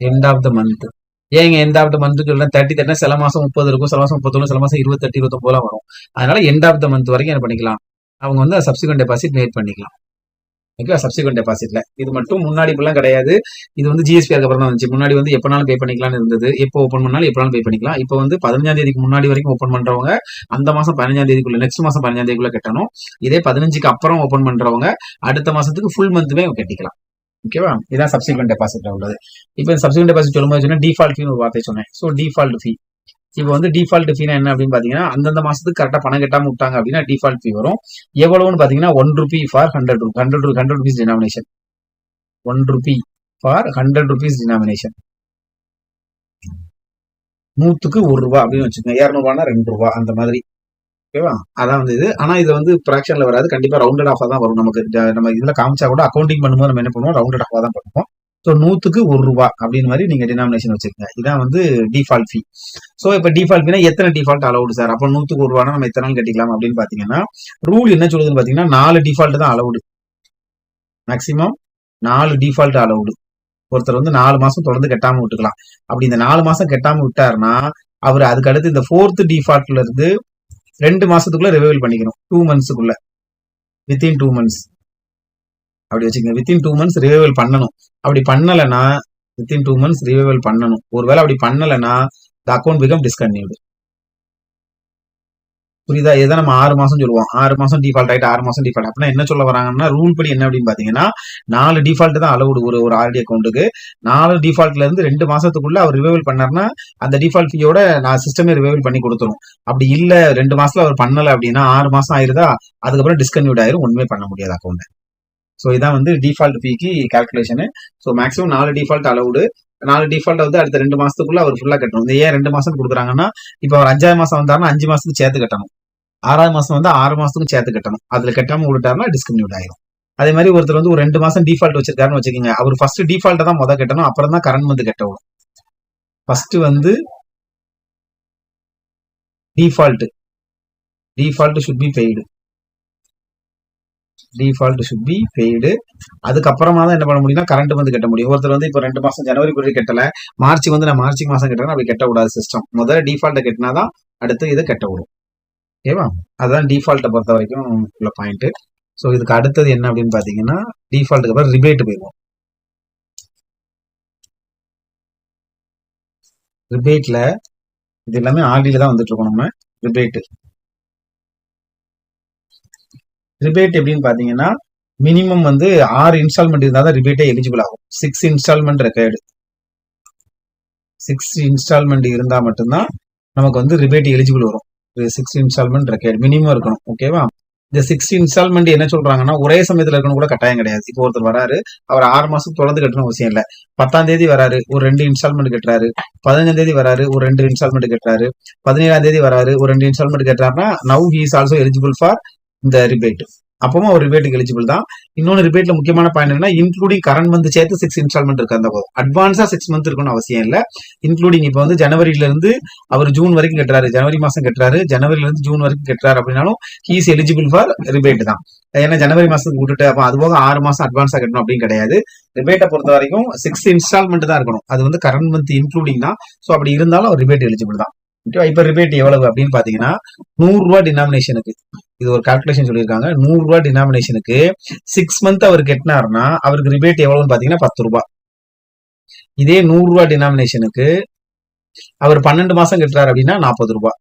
எண்ட் ஆஃப் த மந்த் ஏங்க எண்ட் ஆஃப் த மந்த் சொல்றேன் தேர்ட்டி தேர்ட்டி சில மாசம் முப்பது இருக்கும் சில மாசம் முப்பத்தொன்னு சில மாசம் இருபத்தெட்டு இருபத்தொன்பதுலாம் வரும். அதனால எண்ட் ஆஃப் த மந்த் வரைக்கும் என்ன பண்ணிக்கலாம்? அவங்க வந்து சப்சிக்வெண்ட் டெபாசிட் மேட் பண்ணிக்கலாம். ஓகேவா சப்சிக்வெண்ட் டெபாசிட்ல இது மட்டும் முன்னாடி இப்பெல்லாம் கிடையாது. இது வந்து ஜிஎஸ்பி அதுக்கப்புறம் தான் வந்துச்சு. முன்னாடி வந்து எப்பனாலும் பே பண்ணிக்கலாம்னு இருந்தது. எப்போ ஓப்பன் பண்ணாலும் எப்பனாலும் பே பண்ணிக்கலாம். இப்போ வந்து பதினஞ்சாம் தேதிக்கு முன்னாடி வரைக்கும் ஓப்பன் பண்றவங்க அந்த மாசம் பதினஞ்சாம் தேதிக்குள்ள நெக்ஸ்ட் மாசம் பதினஞ்சாம் தேதிக்குள்ள கட்டணும். இதே பதினஞ்சுக்கு அப்புறம் ஓப்பன் பண்றவங்க அடுத்த மாசத்துக்கு ஃபுல் மந்த்துமே கட்டிக்கலாம். ஓகேவா இதான் சப்சிக்வெண்ட் டெபாசிட்ல உள்ளது. இப்போ சப்சிக்வெண்ட் டெபாசிட் சொல்லும்போது சொன்னா டிஃபால்ட் ஃபீன்னு ஒரு வார்த்தை சொன்னேன். ஸோ டிஃபால்ட் ஃபீ இப்போ வந்து டிஃபால்ட் ஃபீனா என்ன அப்படின்னு பாத்தீங்கன்னா அந்தந்த மாசத்துக்கு கரெக்டா பணம் கட்டாம விட்டாங்க அப்படின்னா டிஃபால்ட் ஃபீ வரும். எவ்வளவுன்னு பாத்தீங்கன்னா one rupee for hundred hundred hundred rupees denomination one rupee for hundred rupees denomination நூத்துக்கு ஒரு ரூபா அப்படின்னு வச்சுக்கோங்க. இரநூறுவானா ரெண்டு ரூபா அந்த மாதிரி. ஓகேவா? அதான் வந்து இது. ஆனா இது வந்து ப்ராக்ஷன்ல வராது. கண்டிப்பா ரவுண்டட் ஆஃபா தான் வரும் நமக்கு. நம்ம இதுல காமிச்சா கூட அக்கௌண்டிங் பண்ணும்போது நம்ம என்ன பண்ணுவோம்? ரவுண்டட் ஆஃபா தான் பண்ணுவோம். ஸோ நூற்றுக்கு ஒரு ரூபா அப்படின்னு மாதிரி நீங்கள் டினாமினேஷன் வச்சுக்கோங்க இதான் வந்து டிஃபால்ட் ஃபீ ஸோ இப்போ டிஃபால்ட் ஃபீனா எத்தனை டிஃபால்ட் அலவுடு சார் அப்போ நூற்றுக்கு ஒரு ரூபானா நம்ம எத்தனை நாள் கட்டிக்கலாம் அப்படின்னு பார்த்தீங்கன்னா ரூல் என்ன சொல்லுதுன்னு பார்த்தீங்கன்னா நாலு டிஃபால்ட் தான் அலவுடு மேக்ஸிமம் நாலு டிஃபால்ட் அலவுடு ஒருத்தர் வந்து நாலு மாசம் தொடர்ந்து கட்டாம விட்டுக்கலாம். அப்படி இந்த நாலு மாசம் கெட்டாமல் விட்டாருன்னா அவர் அதுக்கு அடுத்து இந்த ஃபோர்த்து டிஃபால்ட்ல இருந்து ரெண்டு மாசத்துக்குள்ள ரிவைவல் பண்ணிக்கணும். டூ மந்த்ஸுக்குள்ள வித்தின் டூ மந்த்ஸ் அப்படி வச்சுக்கோங்க. வித்தின் டூ மந்த்ஸ் ரிவைவல் பண்ணணும். அப்படி பண்ணலைன்னா வித்தின் டூ மந்த்ஸ் ரிவைவல் பண்ணணும். ஒருவேளை அப்படி பண்ணலைன்னா த அக்கௌண்ட் பிகம் டிஸ்கன்டினியூடு புரியுதா? இதை நம்ம ஆறு மாசம் சொல்லுவோம். ஆறு மாசம் டிஃபால்ட் ஆகிட்டு ஆறு மாசம் டிஃபால்ட் அப்படின்னா என்ன சொல்ல வராங்கன்னா ரூல் படி என்ன அப்படின்னு பாத்தீங்கன்னா நாலு டிஃபால்ட் தான் அளவுடு ஒரு ஒரு ஆர்டி அக்கௌண்ட்டுக்கு நாலு டிஃபால்ட்ல இருந்து ரெண்டு மாசத்துக்குள்ள அவர் ரிவைவல் பண்ணார்னா அந்த டிஃபால்ட் ஃபீயோட நான் சிஸ்டமே ரிவைவல் பண்ணி கொடுத்துரும். அப்படி இல்ல ரெண்டு மாசத்துல அவர் பண்ணல அப்படின்னா ஆறு மாசம் ஆயிருதா? அதுக்கப்புறம் டிஸ்கன்யூட் ஆயிரும். ஒண்ணுமே பண்ண முடியாது அக்கௌண்ட் ஸோ இதான் வந்து டிஃபால்ட் ஃபீக்கு கால்குலேஷனு ஸோ மேக்ஸிமம் நாலு டிஃபால்ட் அலவுடு நாலு டிஃபால்ட் வந்து அடுத்த ரெண்டு மாசத்துக்குள்ள அவர் ஃபுல்லா கட்டணும். இந்த ஏன் ரெண்டு மாசம் கொடுக்குறாங்கன்னா இப்போ அவர் அஞ்சாவது மாசம் வந்தாருன்னா அஞ்சு மாசத்துக்கு சேர்த்து கட்டணும். ஆறாவது மாசம் வந்து ஆறு மாசத்துக்கும் சேர்த்து கட்டணும். அதுல கட்டாம விட்டாருன்னா டிஸ்கன்யூட் ஆயிரும். அதே மாதிரி ஒருத்தர் வந்து ஒரு ரெண்டு மாசம் டிஃபால்ட் வச்சிருக்காருன்னு வச்சுக்கோங்க. அவர் ஃபர்ஸ்ட் டிஃபால்ட்டை தான் முத கட்டணும். அப்புறம் தான் கரண்ட் வந்து கட்ட விடும். ஃபர்ஸ்ட் வந்து default default should be paid default should be paid அதுக்கப்புறமா தான் என்ன பண்ண முடியும்னா கரண்ட் வந்து கட்ட முடியும். ஒருத்தர் வந்து இப்போ ரெண்டு மாசம் ஜனவரி கூட கட்டல. மார்ச் வந்து நான் மார்ச் மாசம் கட்டுறேன் அப்படி கட்டக்கூடாது சிஸ்டம் முதல்ல டிஃபால்ட்டை கட்டினாதான் அடுத்து இதை கட்ட விடும் ஓகேவா? அதுதான் டிஃபால்ட்டை பொறுத்த வரைக்கும் உள்ள பாயிண்ட் ஸோ இதுக்கு அடுத்தது என்ன அப்படின்னு பாத்தீங்கன்னா டிஃபால்ட்டுக்கு அப்புறம் ரிபேட் போயிடும் ரிபேட்ல இது எல்லாமே ஆர்டியில தான் வந்துட்டு இருக்கோம் நம்ம. ரிபேட்டு ரிபேட் எப்படின்னு பாத்தீங்கன்னா மினிமம் வந்து ஆறு இன்ஸ்டால்மெண்ட் இருந்தால் தான் ரிபேட்டே எலிஜிபிள் ஆகும். Six installment record six installment இருந்தால் மட்டும்தான் நமக்கு வந்து ரிபேட் எலிஜிபிள் வரும். சிக்ஸ் இன்ஸ்டால்மெண்ட் ரெக்கார்டு மினிமம் இருக்கணும் ஓகேவா இந்த சிக்ஸ் இன்ஸ்டால்மெண்ட் என்ன சொல்றாங்கன்னா ஒரே சமயத்துல இருக்கணும் கூட கட்டாயம் கிடையாது. இப்போ ஒருத்தர் வராரு அவர் ஆறு மாசம் தொடர்ந்து கட்டணும் அவசியம் இல்லை. பத்தாம் தேதி வராரு ஒரு ரெண்டு இன்ஸ்டால்மெண்ட் கட்டுறாரு. பதினஞ்சாம் தேதி வராரு ஒரு ரெண்டு இன்ஸ்டால்மெண்ட் கட்டுறாரு. பதினேழாம் தேதி வராரு ஒரு ரெண்டு installment கட்டுறாருன்னா now he is also eligible for இந்த ரிபேட் அப்பவும் ஒரு ரிபேட்டுக்கு எலிஜிபிள் தான். இன்னொன்று ரிபேட்ல முக்கியமான பாயிண்ட் என்னன்னா இன்க்ளூடிங் கரண்ட் மந்த் சேர்த்து சிக்ஸ் இன்ஸ்டால்மெண்ட் இருக்கு அந்த போதும் அட்வான்ஸா சிக்ஸ் மந்த் இருக்கணும் அவசியம் இல்ல. இன்க்ளூடிங் இப்போ வந்து ஜனவரில இருந்து அவர் ஜூன் வரைக்கும் கட்டுறாரு. ஜனவரி மாசம் கட்டுறாரு. ஜனவரில இருந்து ஜூன் வரைக்கும் கட்டுறாரு அப்படின்னாலும் he is eligible for rebate தான். ஏன்னா ஜனவரி மாசத்துக்கு விட்டுட்டு அப்போ அது போக ஆறு மாசம் அட்வான்ஸா கட்டணும் அப்படின்னு கிடையாது. ரிபேட்டை பொறுத்த வரைக்கும் சிக்ஸ் இன்ஸ்டால்மெண்ட் தான் இருக்கணும். அது வந்து கரண்ட் மந்த் இன்க்ளூடிங் தான். ஸோ அப்படி இருந்தாலும் அவர் ரிபேட் எலிஜிபிள் தான். இப்போ ரிபேட் எவ்வளவு அப்படின்னு பாத்தீங்கன்னா நூறு டினாமினேஷனுக்கு இது ஒரு கால்குலேஷன் சொல்லியிருக்காங்க. நூறு டினாமினேஷனுக்கு சிக்ஸ் மந்த் அவர் கட்டினாருன்னா அவருக்கு ரிபேட் எவ்வளவுன்னு பாத்தீங்கன்னா பத்து ரூபாய் இதே நூறு ரூபாய் டினாமினேஷனுக்கு அவர் பன்னெண்டு மாசம் கட்டுறாரு அப்படின்னா நாற்பது ரூபாய்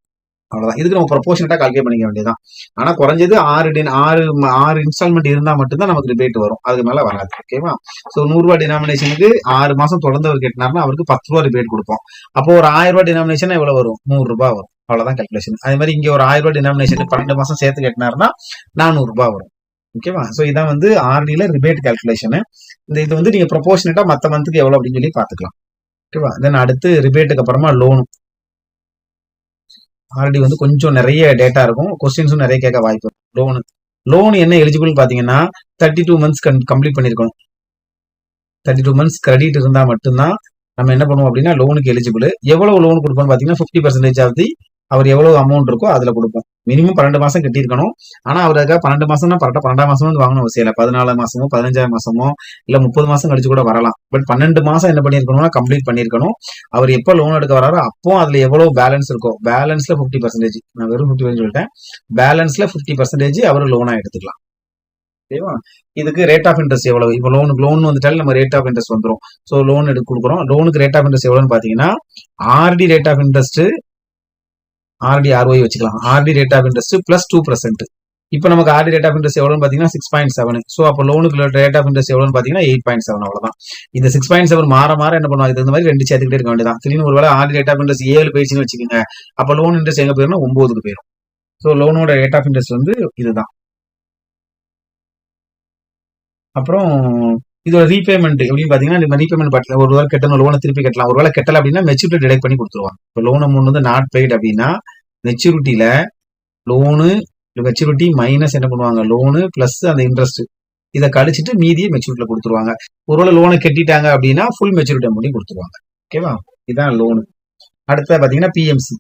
அவ்வளவுதான். இதுக்கு நம்ம ப்ரொபோஷனட்டா கால்குலேட் பண்ணிக்க வேண்டியதான் ஆனா குறைஞ்சது ஆறு டி ஆறு ஆறு இன்ஸ்டால்மெண்ட் இருந்தா மட்டும்தான் நமக்கு ரிபேட் வரும். அதுக்கு மேல வராது. ஓகேவா சோ நூறு ரூபாய் டினாமினேஷனுக்கு ஆறு மாசம் தொடர்ந்து அவர் கட்டினார்னா அவருக்கு பத்து ரூபாய் ரிபேட் கொடுப்போம். அப்போ ஒரு ஆயிரம் ரூபாய் டினாமினேஷன் எவ்வளவு வரும்? நூறு ரூபாய் வரும். அவ்வளவுதான் கல்குலேஷன் அதே மாதிரி இங்க ஒரு ஆயிரம் ரூபாய் டினாமினேஷன் பன்னெண்டு மாசம் சேர்த்து கட்டினாருன்னா நானூறு ரூபாய் வரும் ஓகேவா சோ இதான் வந்து ஆர்டில ரிபேட் கால்குலேஷன் இந்த இது வந்து நீங்க ப்ரொபோஷனட்டா மத்த மந்த்துக்கு எவ்வளவு அப்படின்னு சொல்லி பாத்துக்கலாம் ஓகேவா தென் அடுத்து ரிபேட்டுக்கு அப்புறமா லோன் ஆல்ரெடி வந்து கொஞ்சம் நிறைய டேட்டா இருக்கும். கொஸ்டின்ஸும் நிறைய கேட்க வாய்ப்பு லோனு லோன் என்ன எலிஜிபிள்னு பார்த்தீங்கன்னா தேர்ட்டி டூ மந்த்ஸ் கம்ப்ளீட் பண்ணியிருக்கணும் தேர்ட்டி டூ மந்த்ஸ் கிரெடிட் இருந்தால் மட்டும்தான் நம்ம என்ன பண்ணுவோம் அப்படின்னா லோனுக்கு எலிஜிபிள் எவ்வளவு லோன் கொடுப்போம்னு பார்த்தீங்கன்னா ஃபிஃப்டி பர்சன்டேஜ் ஆஃப் தி அவர் எவ்வளவு அமௌண்ட் இருக்கோ அதில் கொடுப்போம். மினிமம் பன்னெண்டு மாசம் கட்டியிருக்கணும். ஆனா அவருக்காக பன்னெண்டு மாசம்னா பரட்ட பன்னெண்டாம் மாசம் வாங்கணும். அவசியம் இல்லை பதினாலு மாசமோ பதினஞ்சாயிரம் மாசமோ இல்ல முப்பது மாசம் கழிச்சு கூட வரலாம். பட் பன்னெண்டு மாசம் என்ன பண்ணிருக்கணும்னா கம்ப்ளீட் பண்ணிருக்கணும் அவர் எப்போ லோன் எடுக்க வராரோ அப்போ அதுல எவ்வளவு பேலன்ஸ் இருக்கோ பேலன்ஸ்ல பிப்டி பர்சன்டேஜ் நான் வெறும் ஃபிஃப்டி சொல்லிட்டேன். பேலன்ஸ்ல ஃபிஃப்டி பர்சன்டேஜ் அவர் லோனா எடுத்துக்கலாம். ஓகேவா இதுக்கு ரேட் ஆஃப் இன்ட்ரெஸ்ட் எவ்வளவு? இப்போ லோனுக்கு லோன் வந்துட்டாலும் நம்ம ரேட் ஆஃப் இன்ட்ரெஸ்ட் வந்துடும் ஸோ லோன் எடுத்து கொடுக்குறோம். லோனுக்கு ரேட் ஆஃப் இன்ட்ரெஸ்ட் எவ்வளோன்னு பார்த்தீங்கன்னா RD rate of interest RD ROI வச்சுக்கலாம். RD rate of interest plus two percent இப்போ நமக்கு ஆர்டி ரேட் ஆஃப் இன்ட்ரெஸ்ட் எவ்வளோன்னு பார்த்தீங்கன்னா சிக்ஸ் பாயிண்ட் செவன் ஸோ அப்போ லோனுக்கு ரேட் ஆஃப் இன்ட்ரெஸ்ட் எவ்வளோன்னு பார்த்தீங்கன்னா எயிட் பாயிண்ட் செவன் அவ்வளோதான் இந்த சிக்ஸ் பாயிண்ட் செவன் மாற மாற என்ன பண்ணுவாங்க? இது இந்த மாதிரி ரெண்டு சேர்த்துக்கிட்டே இருக்க வேண்டியதான் திடீர்னு ஒரு வேலை ஆர்டி ரேட் ஆஃப் இன்ட்ரெஸ்ட் ஏழு போயிடுச்சுன்னு வச்சுக்கோங்க. அப்போ லோன் இன்ட்ரெஸ்ட் எங்கே போயிரும்னா ஒன்பதுக்கு போயிடும் ஸோ லோனோட ரேட் ஆஃப் இன்ட்ரெஸ்ட் வந்து இதுதான். அப்புறம் இதோட ரீபேமெண்ட் எப்படின்னு பாத்தீங்கன்னா நம்ம ரீபேமெண்ட் பட்ல ஒரு வேலை கட்டணும் லோனை திருப்பி கட்டலாம். ஒரு வேலை கட்டல அப்படின்னா மெச்சூரிட்டி டிடெக்ட் பண்ணி கொடுத்துருவாங்க. இப்போ லோன் அமௌண்ட் வந்து நாட் பெய்ட் அப்படின்னா மெச்சூரிட்டியில லோனு மெச்சூரிட்டி மைனஸ் என்ன பண்ணுவாங்க? லோனு பிளஸ் அந்த இன்ட்ரெஸ்ட் இதை கழிச்சிட்டு மீதியை மெச்சூரிட்டில கொடுத்துருவாங்க. ஒருவேளை லோனை கட்டிட்டாங்க அப்படின்னா ஃபுல் மெச்சூரிட்டி அமௌண்ட் கொடுத்துருவாங்க. ஓகேவா இதுதான் லோனு அடுத்த பாத்தீங்கன்னா பிஎம்சி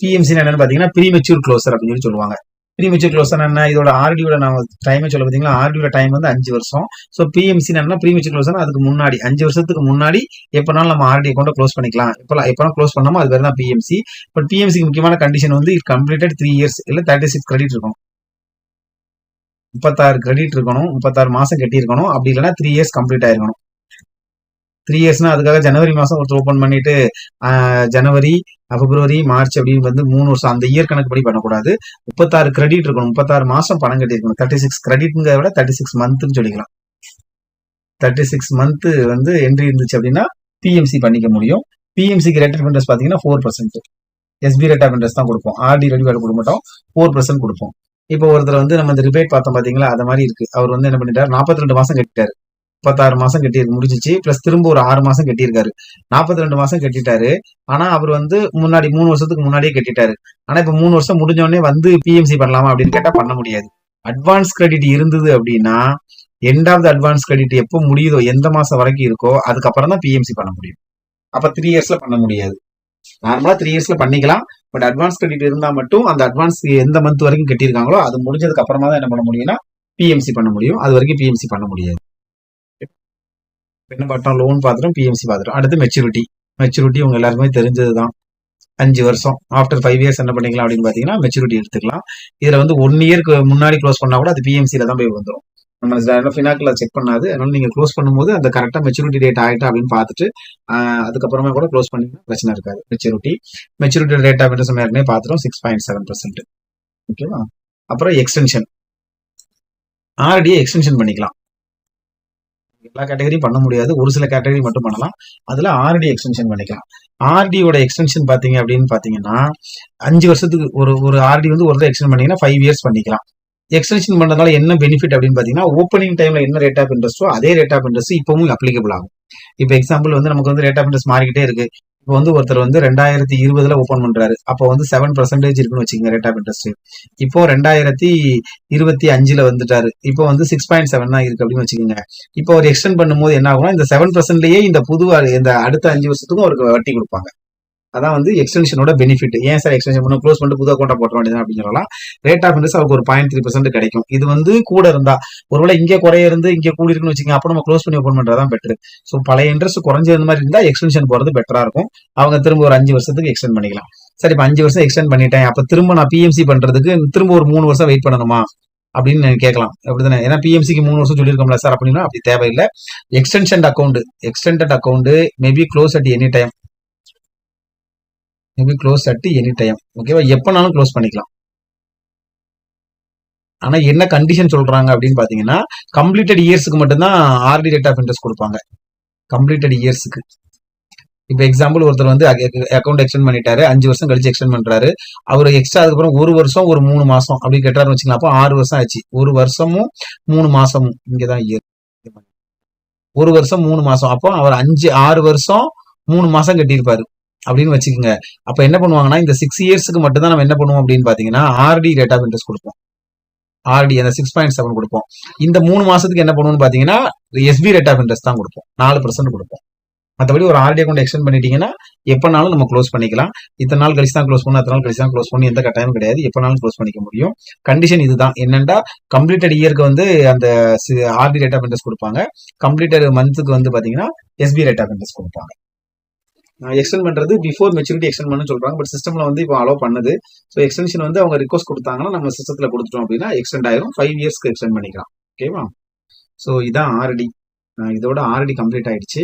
பிஎம்சி என்னன்னு பாத்தீங்கன்னா ப்ரீ மெச்சூர் க்ளோசர் அப்படின்னு சொல்லி சொல்லுவாங்க. ப்ரீமெச்சூர் க்ளோஸ் என்ன? இதோட ஆர்டியோட நான் டைமே சொல்ல பார்த்தீங்களா? ஆர்டியோட டைம் வந்து அஞ்சு வருஷம். ஸோ பிஎம்சி என்ன? ப்ரீமெச்சூர் அதுக்கு முன்னாடி அஞ்சு வருஷத்துக்கு முன்னாடி எப்போனாலும் நம்ம ஆர்டி அக்கௌண்ட் க்ளோஸ் பண்ணிக்கலாம். எப்போ எப்போ க்ளோஸ் பண்ணாமோ அது பேர் தான் பிஎம்சி பட் பிஎம்சிக்கு முக்கியமான கண்டிஷன் வந்து கம்ப்ளீட்டட் த்ரீ இயர்ஸ் இல்லை தேர்ட்டி சிக்ஸ் கிரெடிட் இருக்கும் முப்பத்தாறு கிரெடிட் இருக்கணும். முப்பத்தாறு மாசம் கட்டியிருக்கணும். அப்படி இல்லைன்னா த்ரீ இயர்ஸ் கம்ப்ளீட் ஆயிருக்கணும். த்ரீ இயர்ஸ்னா அதுக்காக ஜனவரி மாதம் ஒருத்தர் ஓப்பன் பண்ணிட்டு ஜனவரி பிப்ரவரி மார்ச் அப்படின்னு வந்து மூணு வருஷம் அந்த இயர் கணக்கு படி பண்ணக்கூடாது. முப்பத்தாறு கிரெடிட் இருக்கணும். முப்பத்தாறு மாசம் பணம் கட்டியிருக்கணும். தேர்ட்டி சிக்ஸ் கிரெடிட்ங்கிறத விட தேர்ட்டி சிக்ஸ் மந்த்னு சொல்லிக்கலாம். தேர்ட்டி சிக்ஸ் மந்த் வந்து என்ட்ரி இருந்துச்சு அப்படின்னா பிஎம்சி பண்ணிக்க முடியும். பிஎம்சிக்கு ரேட் ஆஃப் இன்ட்ரெஸ்ட் பார்த்தீங்கன்னா four percent SB rate of interest தான் கொடுப்போம். ஆர்டி ரெடி வேலை கொடுக்க மாட்டோம். ஃபோர் பர்சன்ட் கொடுப்போம். இப்போ ஒருத்தர் வந்து நம்ம இந்த ரிபேட் பார்த்தோம் பார்த்தீங்களா? அது மாதிரி இருக்கு. அவர் வந்து என்ன பண்ணிட்டார்? நாற்பத்தி ரெண்டு மாசம் கட்டிட்டாரு. முப்பத்தாறு மாசம் கட்டி முடிஞ்சிச்சு. பிளஸ் திரும்ப ஒரு ஆறு மாசம் கட்டியிருக்காரு. நாற்பத்தி ரெண்டு மாசம் கட்டிட்டாரு. ஆனா அவர் வந்து முன்னாடி மூணு வருஷத்துக்கு முன்னாடியே கட்டிட்டாரு. ஆனா இப்ப மூணு வருஷம் முடிஞ்சோடனே வந்து பிஎம்சி பண்ணலாமா அப்படின்னு கேட்டா பண்ண முடியாது. அட்வான்ஸ் கிரெடிட் இருந்தது அப்படின்னா end of the advance credit எப்போ முடியுதோ எந்த மாசம் வரைக்கும் இருக்கோ அதுக்கப்புறம் தான் பிஎம்சி பண்ண முடியும். அப்ப த்ரீ இயர்ஸ்ல பண்ண முடியாது. நார்மலா த்ரீ இயர்ஸ்ல பண்ணிக்கலாம். பட் அட்வான்ஸ் கிரெடிட் இருந்தா மட்டும் அந்த அட்வான்ஸ் எந்த மந்த் வரைக்கும் கட்டியிருக்காங்களோ அது முடிஞ்சதுக்கு அப்புறமா தான் என்ன பண்ண முடியும்னா பிஎம்சி பண்ண முடியும். அது வரைக்கும் பிஎம்சி பண்ண முடியாது. என்ன பார்த்தோம் லோன் பார்த்துட்டோம் பிஎம்சி பார்த்துட்டோம் அடுத்து மெச்சூரிட்டி மெச்சூரிட்டி உங்க எல்லாருக்குமே தெரிஞ்சது தான் அஞ்சு வருஷம். ஆஃப்டர் ஃபைவ் இயர்ஸ் என்ன பண்ணிக்கலாம் அப்படின்னு பார்த்தீங்கன்னா மெச்சூரிட்டி எடுத்துக்கலாம். இதில் வந்து ஒன் இயர்க்கு முன்னாடி க்ளோஸ் பண்ணால் கூட அது பிஎம்சியில் தான் போய் வந்துடும் நம்ம ஃபினாக்கில் செக் பண்ணாது. அதனால நீங்கள் க்ளோஸ் பண்ணும்போது அந்த கரெக்டாக மெச்சூரிட்டி டேட் ஆகிட்டா அப்படின்னு பார்த்துட்டு அதுக்கப்புறமா கூட க்ளோஸ் பண்ணிங்கன்னா பிரச்சனை இருக்காது. Maturity maturity rate of interest ஏற்கனவே பார்த்துட்டோம். சிக்ஸ் பாயிண்ட் செவன் பர்சன்ட் ஓகேவா அப்புறம் எக்ஸ்டென்ஷன் ஆர்டியை எக்ஸ்டென்ஷன் பண்ணிக்கலாம். எல்லா கேட்டகரியும் பண்ண முடியாது. ஒரு சில கேட்டகரி மட்டும் பண்ணலாம். அதுல ஆர்டி எக்ஸ்டென்ஷன் பண்ணிக்கலாம். ஆர்டியோட எக்ஸ்டென்ஷன் பாத்தீங்க அப்படின்னு பாத்தீங்கன்னா அஞ்சு வருஷத்துக்கு ஒரு ஒரு ஆர்டி வந்து ஒரு தான் எக்ஸ்டென்ட் பண்ணீங்கன்னா ஃபைவ் இயர்ஸ் பண்ணிக்கலாம். எக்ஸ்டென்ஷன் பண்றதுனால என்ன பெனிஃபிட் அப்படின்னு பாத்தீங்கன்னா ஓப்பனிங் டைம்ல என்ன ரேட் ஆஃப் இன்ட்ரெஸ்ட்டோ அதே ரேட் ஆஃப் இன்ட்ரெஸ்ட் இப்பவும் அப்ளிகபிள் ஆகும். இப்போ எக்ஸாம்பிள் வந்து நமக்கு வந்து ரேட் ஆஃப் இன்ட்ரெஸ்ட் மாறிக்கிட்டே இருக்கு. இப்போ வந்து ஒருத்தர் வந்து ரெண்டாயிரத்தி இருபதுல ஓப்பன் பண்றாரு. அப்போ வந்து செவன் பர்சன்டேஜ் இருக்குன்னு வச்சுக்கோங்க ரேட் ஆஃப் இன்ட்ரெஸ்ட் இப்போ ரெண்டாயிரத்தி இருபத்தி அஞ்சுல வந்துட்டாரு. இப்போ வந்து சிக்ஸ் பாயிண்ட் செவன் தான் இருக்கு அப்படின்னு வச்சுக்கோங்க. இப்போ ஒரு எக்ஸ்டெண்ட் பண்ணும்போது என்ன ஆகும் இந்த செவன் பர்சன்ட்லயே இந்த புது இந்த அடுத்த அஞ்சு வருஷத்துக்கும் அவருக்கு வட்டி கொடுப்பாங்க. அதான் வந்து எக்ஸ்டென்ஷனோட பெனிஃபிட் ஏன் சார் எக்ஸ்டென்ஷன் பண்ண க்ளோஸ் பண்ணிட்டு புது அக்கௌண்ட் போட்ட வேண்டியது அப்படின்னு சொல்லலாம் ரேட் ஆஃப் இன்ட்ரெஸ்ட் அவருக்கு ஒரு பாயிண்ட் த்ரீ பர்சன்ட் கிடைக்கும். இது வந்து கூட இருந்தா ஒருவேளை இங்கே குறைய இருந்து இங்கே கூடி இருக்குன்னு வச்சுக்கோங்க அப்போ நம்ம க்ளோஸ் பண்ணி ஓப்பன் பண்றதான் பெட்டர் ஸோ பழைய இன்ட்ரெஸ்ட் குறைஞ்சது மாதிரி இருந்தா எக்ஸ்டென்ஷன் போறது பெட்டரா இருக்கும். அவங்க திரும்ப ஒரு அஞ்சு வருஷத்துக்கு எக்ஸ்டெண்ட் பண்ணிக்கலாம். சரி இப்போ அஞ்சு வருஷம் எக்ஸ்டெண்ட் பண்ணிட்டேன். அப்ப திரும்ப நான் பிஎம்சி பண்றதுக்கு திரும்ப ஒரு மூணு வருஷம் வெயிட் பண்ணணுமா? அப்படின்னு கேட்கலாம். அப்படிதானே ஏன்னா பிஎம்சிக்கு மூணு வருஷம் சொல்லியிருக்கோம்ல சார் அப்படின்னா அப்படி தேவையில்லை. Extension account extended account maybe close at any time maybe close at any time ஓகேவா எப்போனாலும் க்ளோஸ் பண்ணிக்கலாம். ஆனால் என்ன கண்டிஷன் சொல்கிறாங்க அப்படின்னு பார்த்தீங்கன்னா கம்ப்ளீட்டட் இயர்ஸ்க்கு மட்டும்தான் ஆர்டி ரேட் ஆஃப் இன்ட்ரெஸ்ட் கொடுப்பாங்க. கம்ப்ளீட்டட் இயர்ஸ்க்கு இப்போ எக்ஸாம்பிள் ஒருத்தர் வந்து அக்கௌண்ட் எக்ஸ்டெண்ட் பண்ணிட்டாரு அஞ்சு வருஷம் கழிச்சு எக்ஸ்டெண்ட் பண்றாரு. அவர் எக்ஸ்ட்ரா அதுக்கப்புறம் ஒரு வருஷம் ஒரு மூணு மாசம் அப்படி கேட்டாருன்னு வச்சுக்கலாம் அப்போ ஆறு வருஷம் ஆச்சு. ஒரு வருஷமும் மூணு மாசமும் இங்கதான் இயர் ஒரு வருஷம் மூணு மாசம். அப்போ அவர் அஞ்சு ஆறு வருஷம் மூணு மாசம் கட்டியிருப்பாரு. அப்படின்னு வச்சுக்கோங்க. அப்ப என்ன பண்ணுவாங்கன்னா இந்த சிக்ஸ் இயர்ஸ்க்கு மட்டும் தான் நம்ம என்ன பண்ணுவோம் அப்படின்னு பாத்தீங்கன்னா ஆர்டி ரேட் ஆஃப் இன்ட்ரெஸ்ட் கொடுப்போம். ஆர்டி அந்த சிக்ஸ் பாயிண்ட் செவன் கொடுப்போம். இந்த மூணு மாசத்துக்கு என்ன பண்ணுவோம்னு பாத்தீங்கன்னா எஸ்பி ரேட் ஆஃப் இன்ட்ரெஸ்ட் தான் கொடுப்போம். நாலு பர்சன்ட் கொடுப்போம். மற்றபடி ஒரு ஆர்டி அக்கௌண்ட் எக்ஸ்டெண்ட் பண்ணிட்டீங்கன்னா எப்பனாலும் நம்ம க்ளோஸ் பண்ணிக்கலாம். இத்தனை நாள் கழிச்சு தான் க்ளோஸ் பண்ணணும் அத்தனை நாள் கழிச்சு தான் க்ளோஸ் பண்ணி எந்த கட்டாயமும் கிடையாது. எப்பனாலும் க்ளோஸ் பண்ணிக்க முடியும். கண்டிஷன் இதுதான். என்னென்னா கம்ப்ளீட்டட் இயருக்கு வந்து அந்த ஆர்டி ரேட் ஆஃப் இன்ட்ரெஸ்ட் கொடுப்பாங்க. கம்ப்ளீட்டட் மந்த்துக்கு வந்து பாத்தீங்கன்னா எஸ்பி ரேட் ஆஃப் இன்ட்ரெஸ்ட் கொடுப்பாங்க. எக்ஸ்டெண்ட் பண்ணுறது பிஃபோர் மெச்சூரிட்டி எக்ஸ்டெண்ட் பண்ணு சொல்கிறாங்க பட் சிஸ்டமில் வந்து இப்போ அலோவ் பண்ணுது. ஸோ எக்ஸ்டென்ஷன் வந்து அவங்க ரிக்வஸ்ட் கொடுத்தாங்கன்னா நம்ம சிஸ்டத்தில் கொடுத்துட்டோம் அப்படின்னா எக்ஸ்டெண்ட் ஆயிரும். ஃபைவ் இயர்ஸ்க்கு எக்ஸ்டெண்ட் பண்ணிக்கலாம். ஓகேவா ஸோ இதான் ஆர்டி இதோட ஆர்டி கம்ப்ளீட் ஆயிடுச்சு.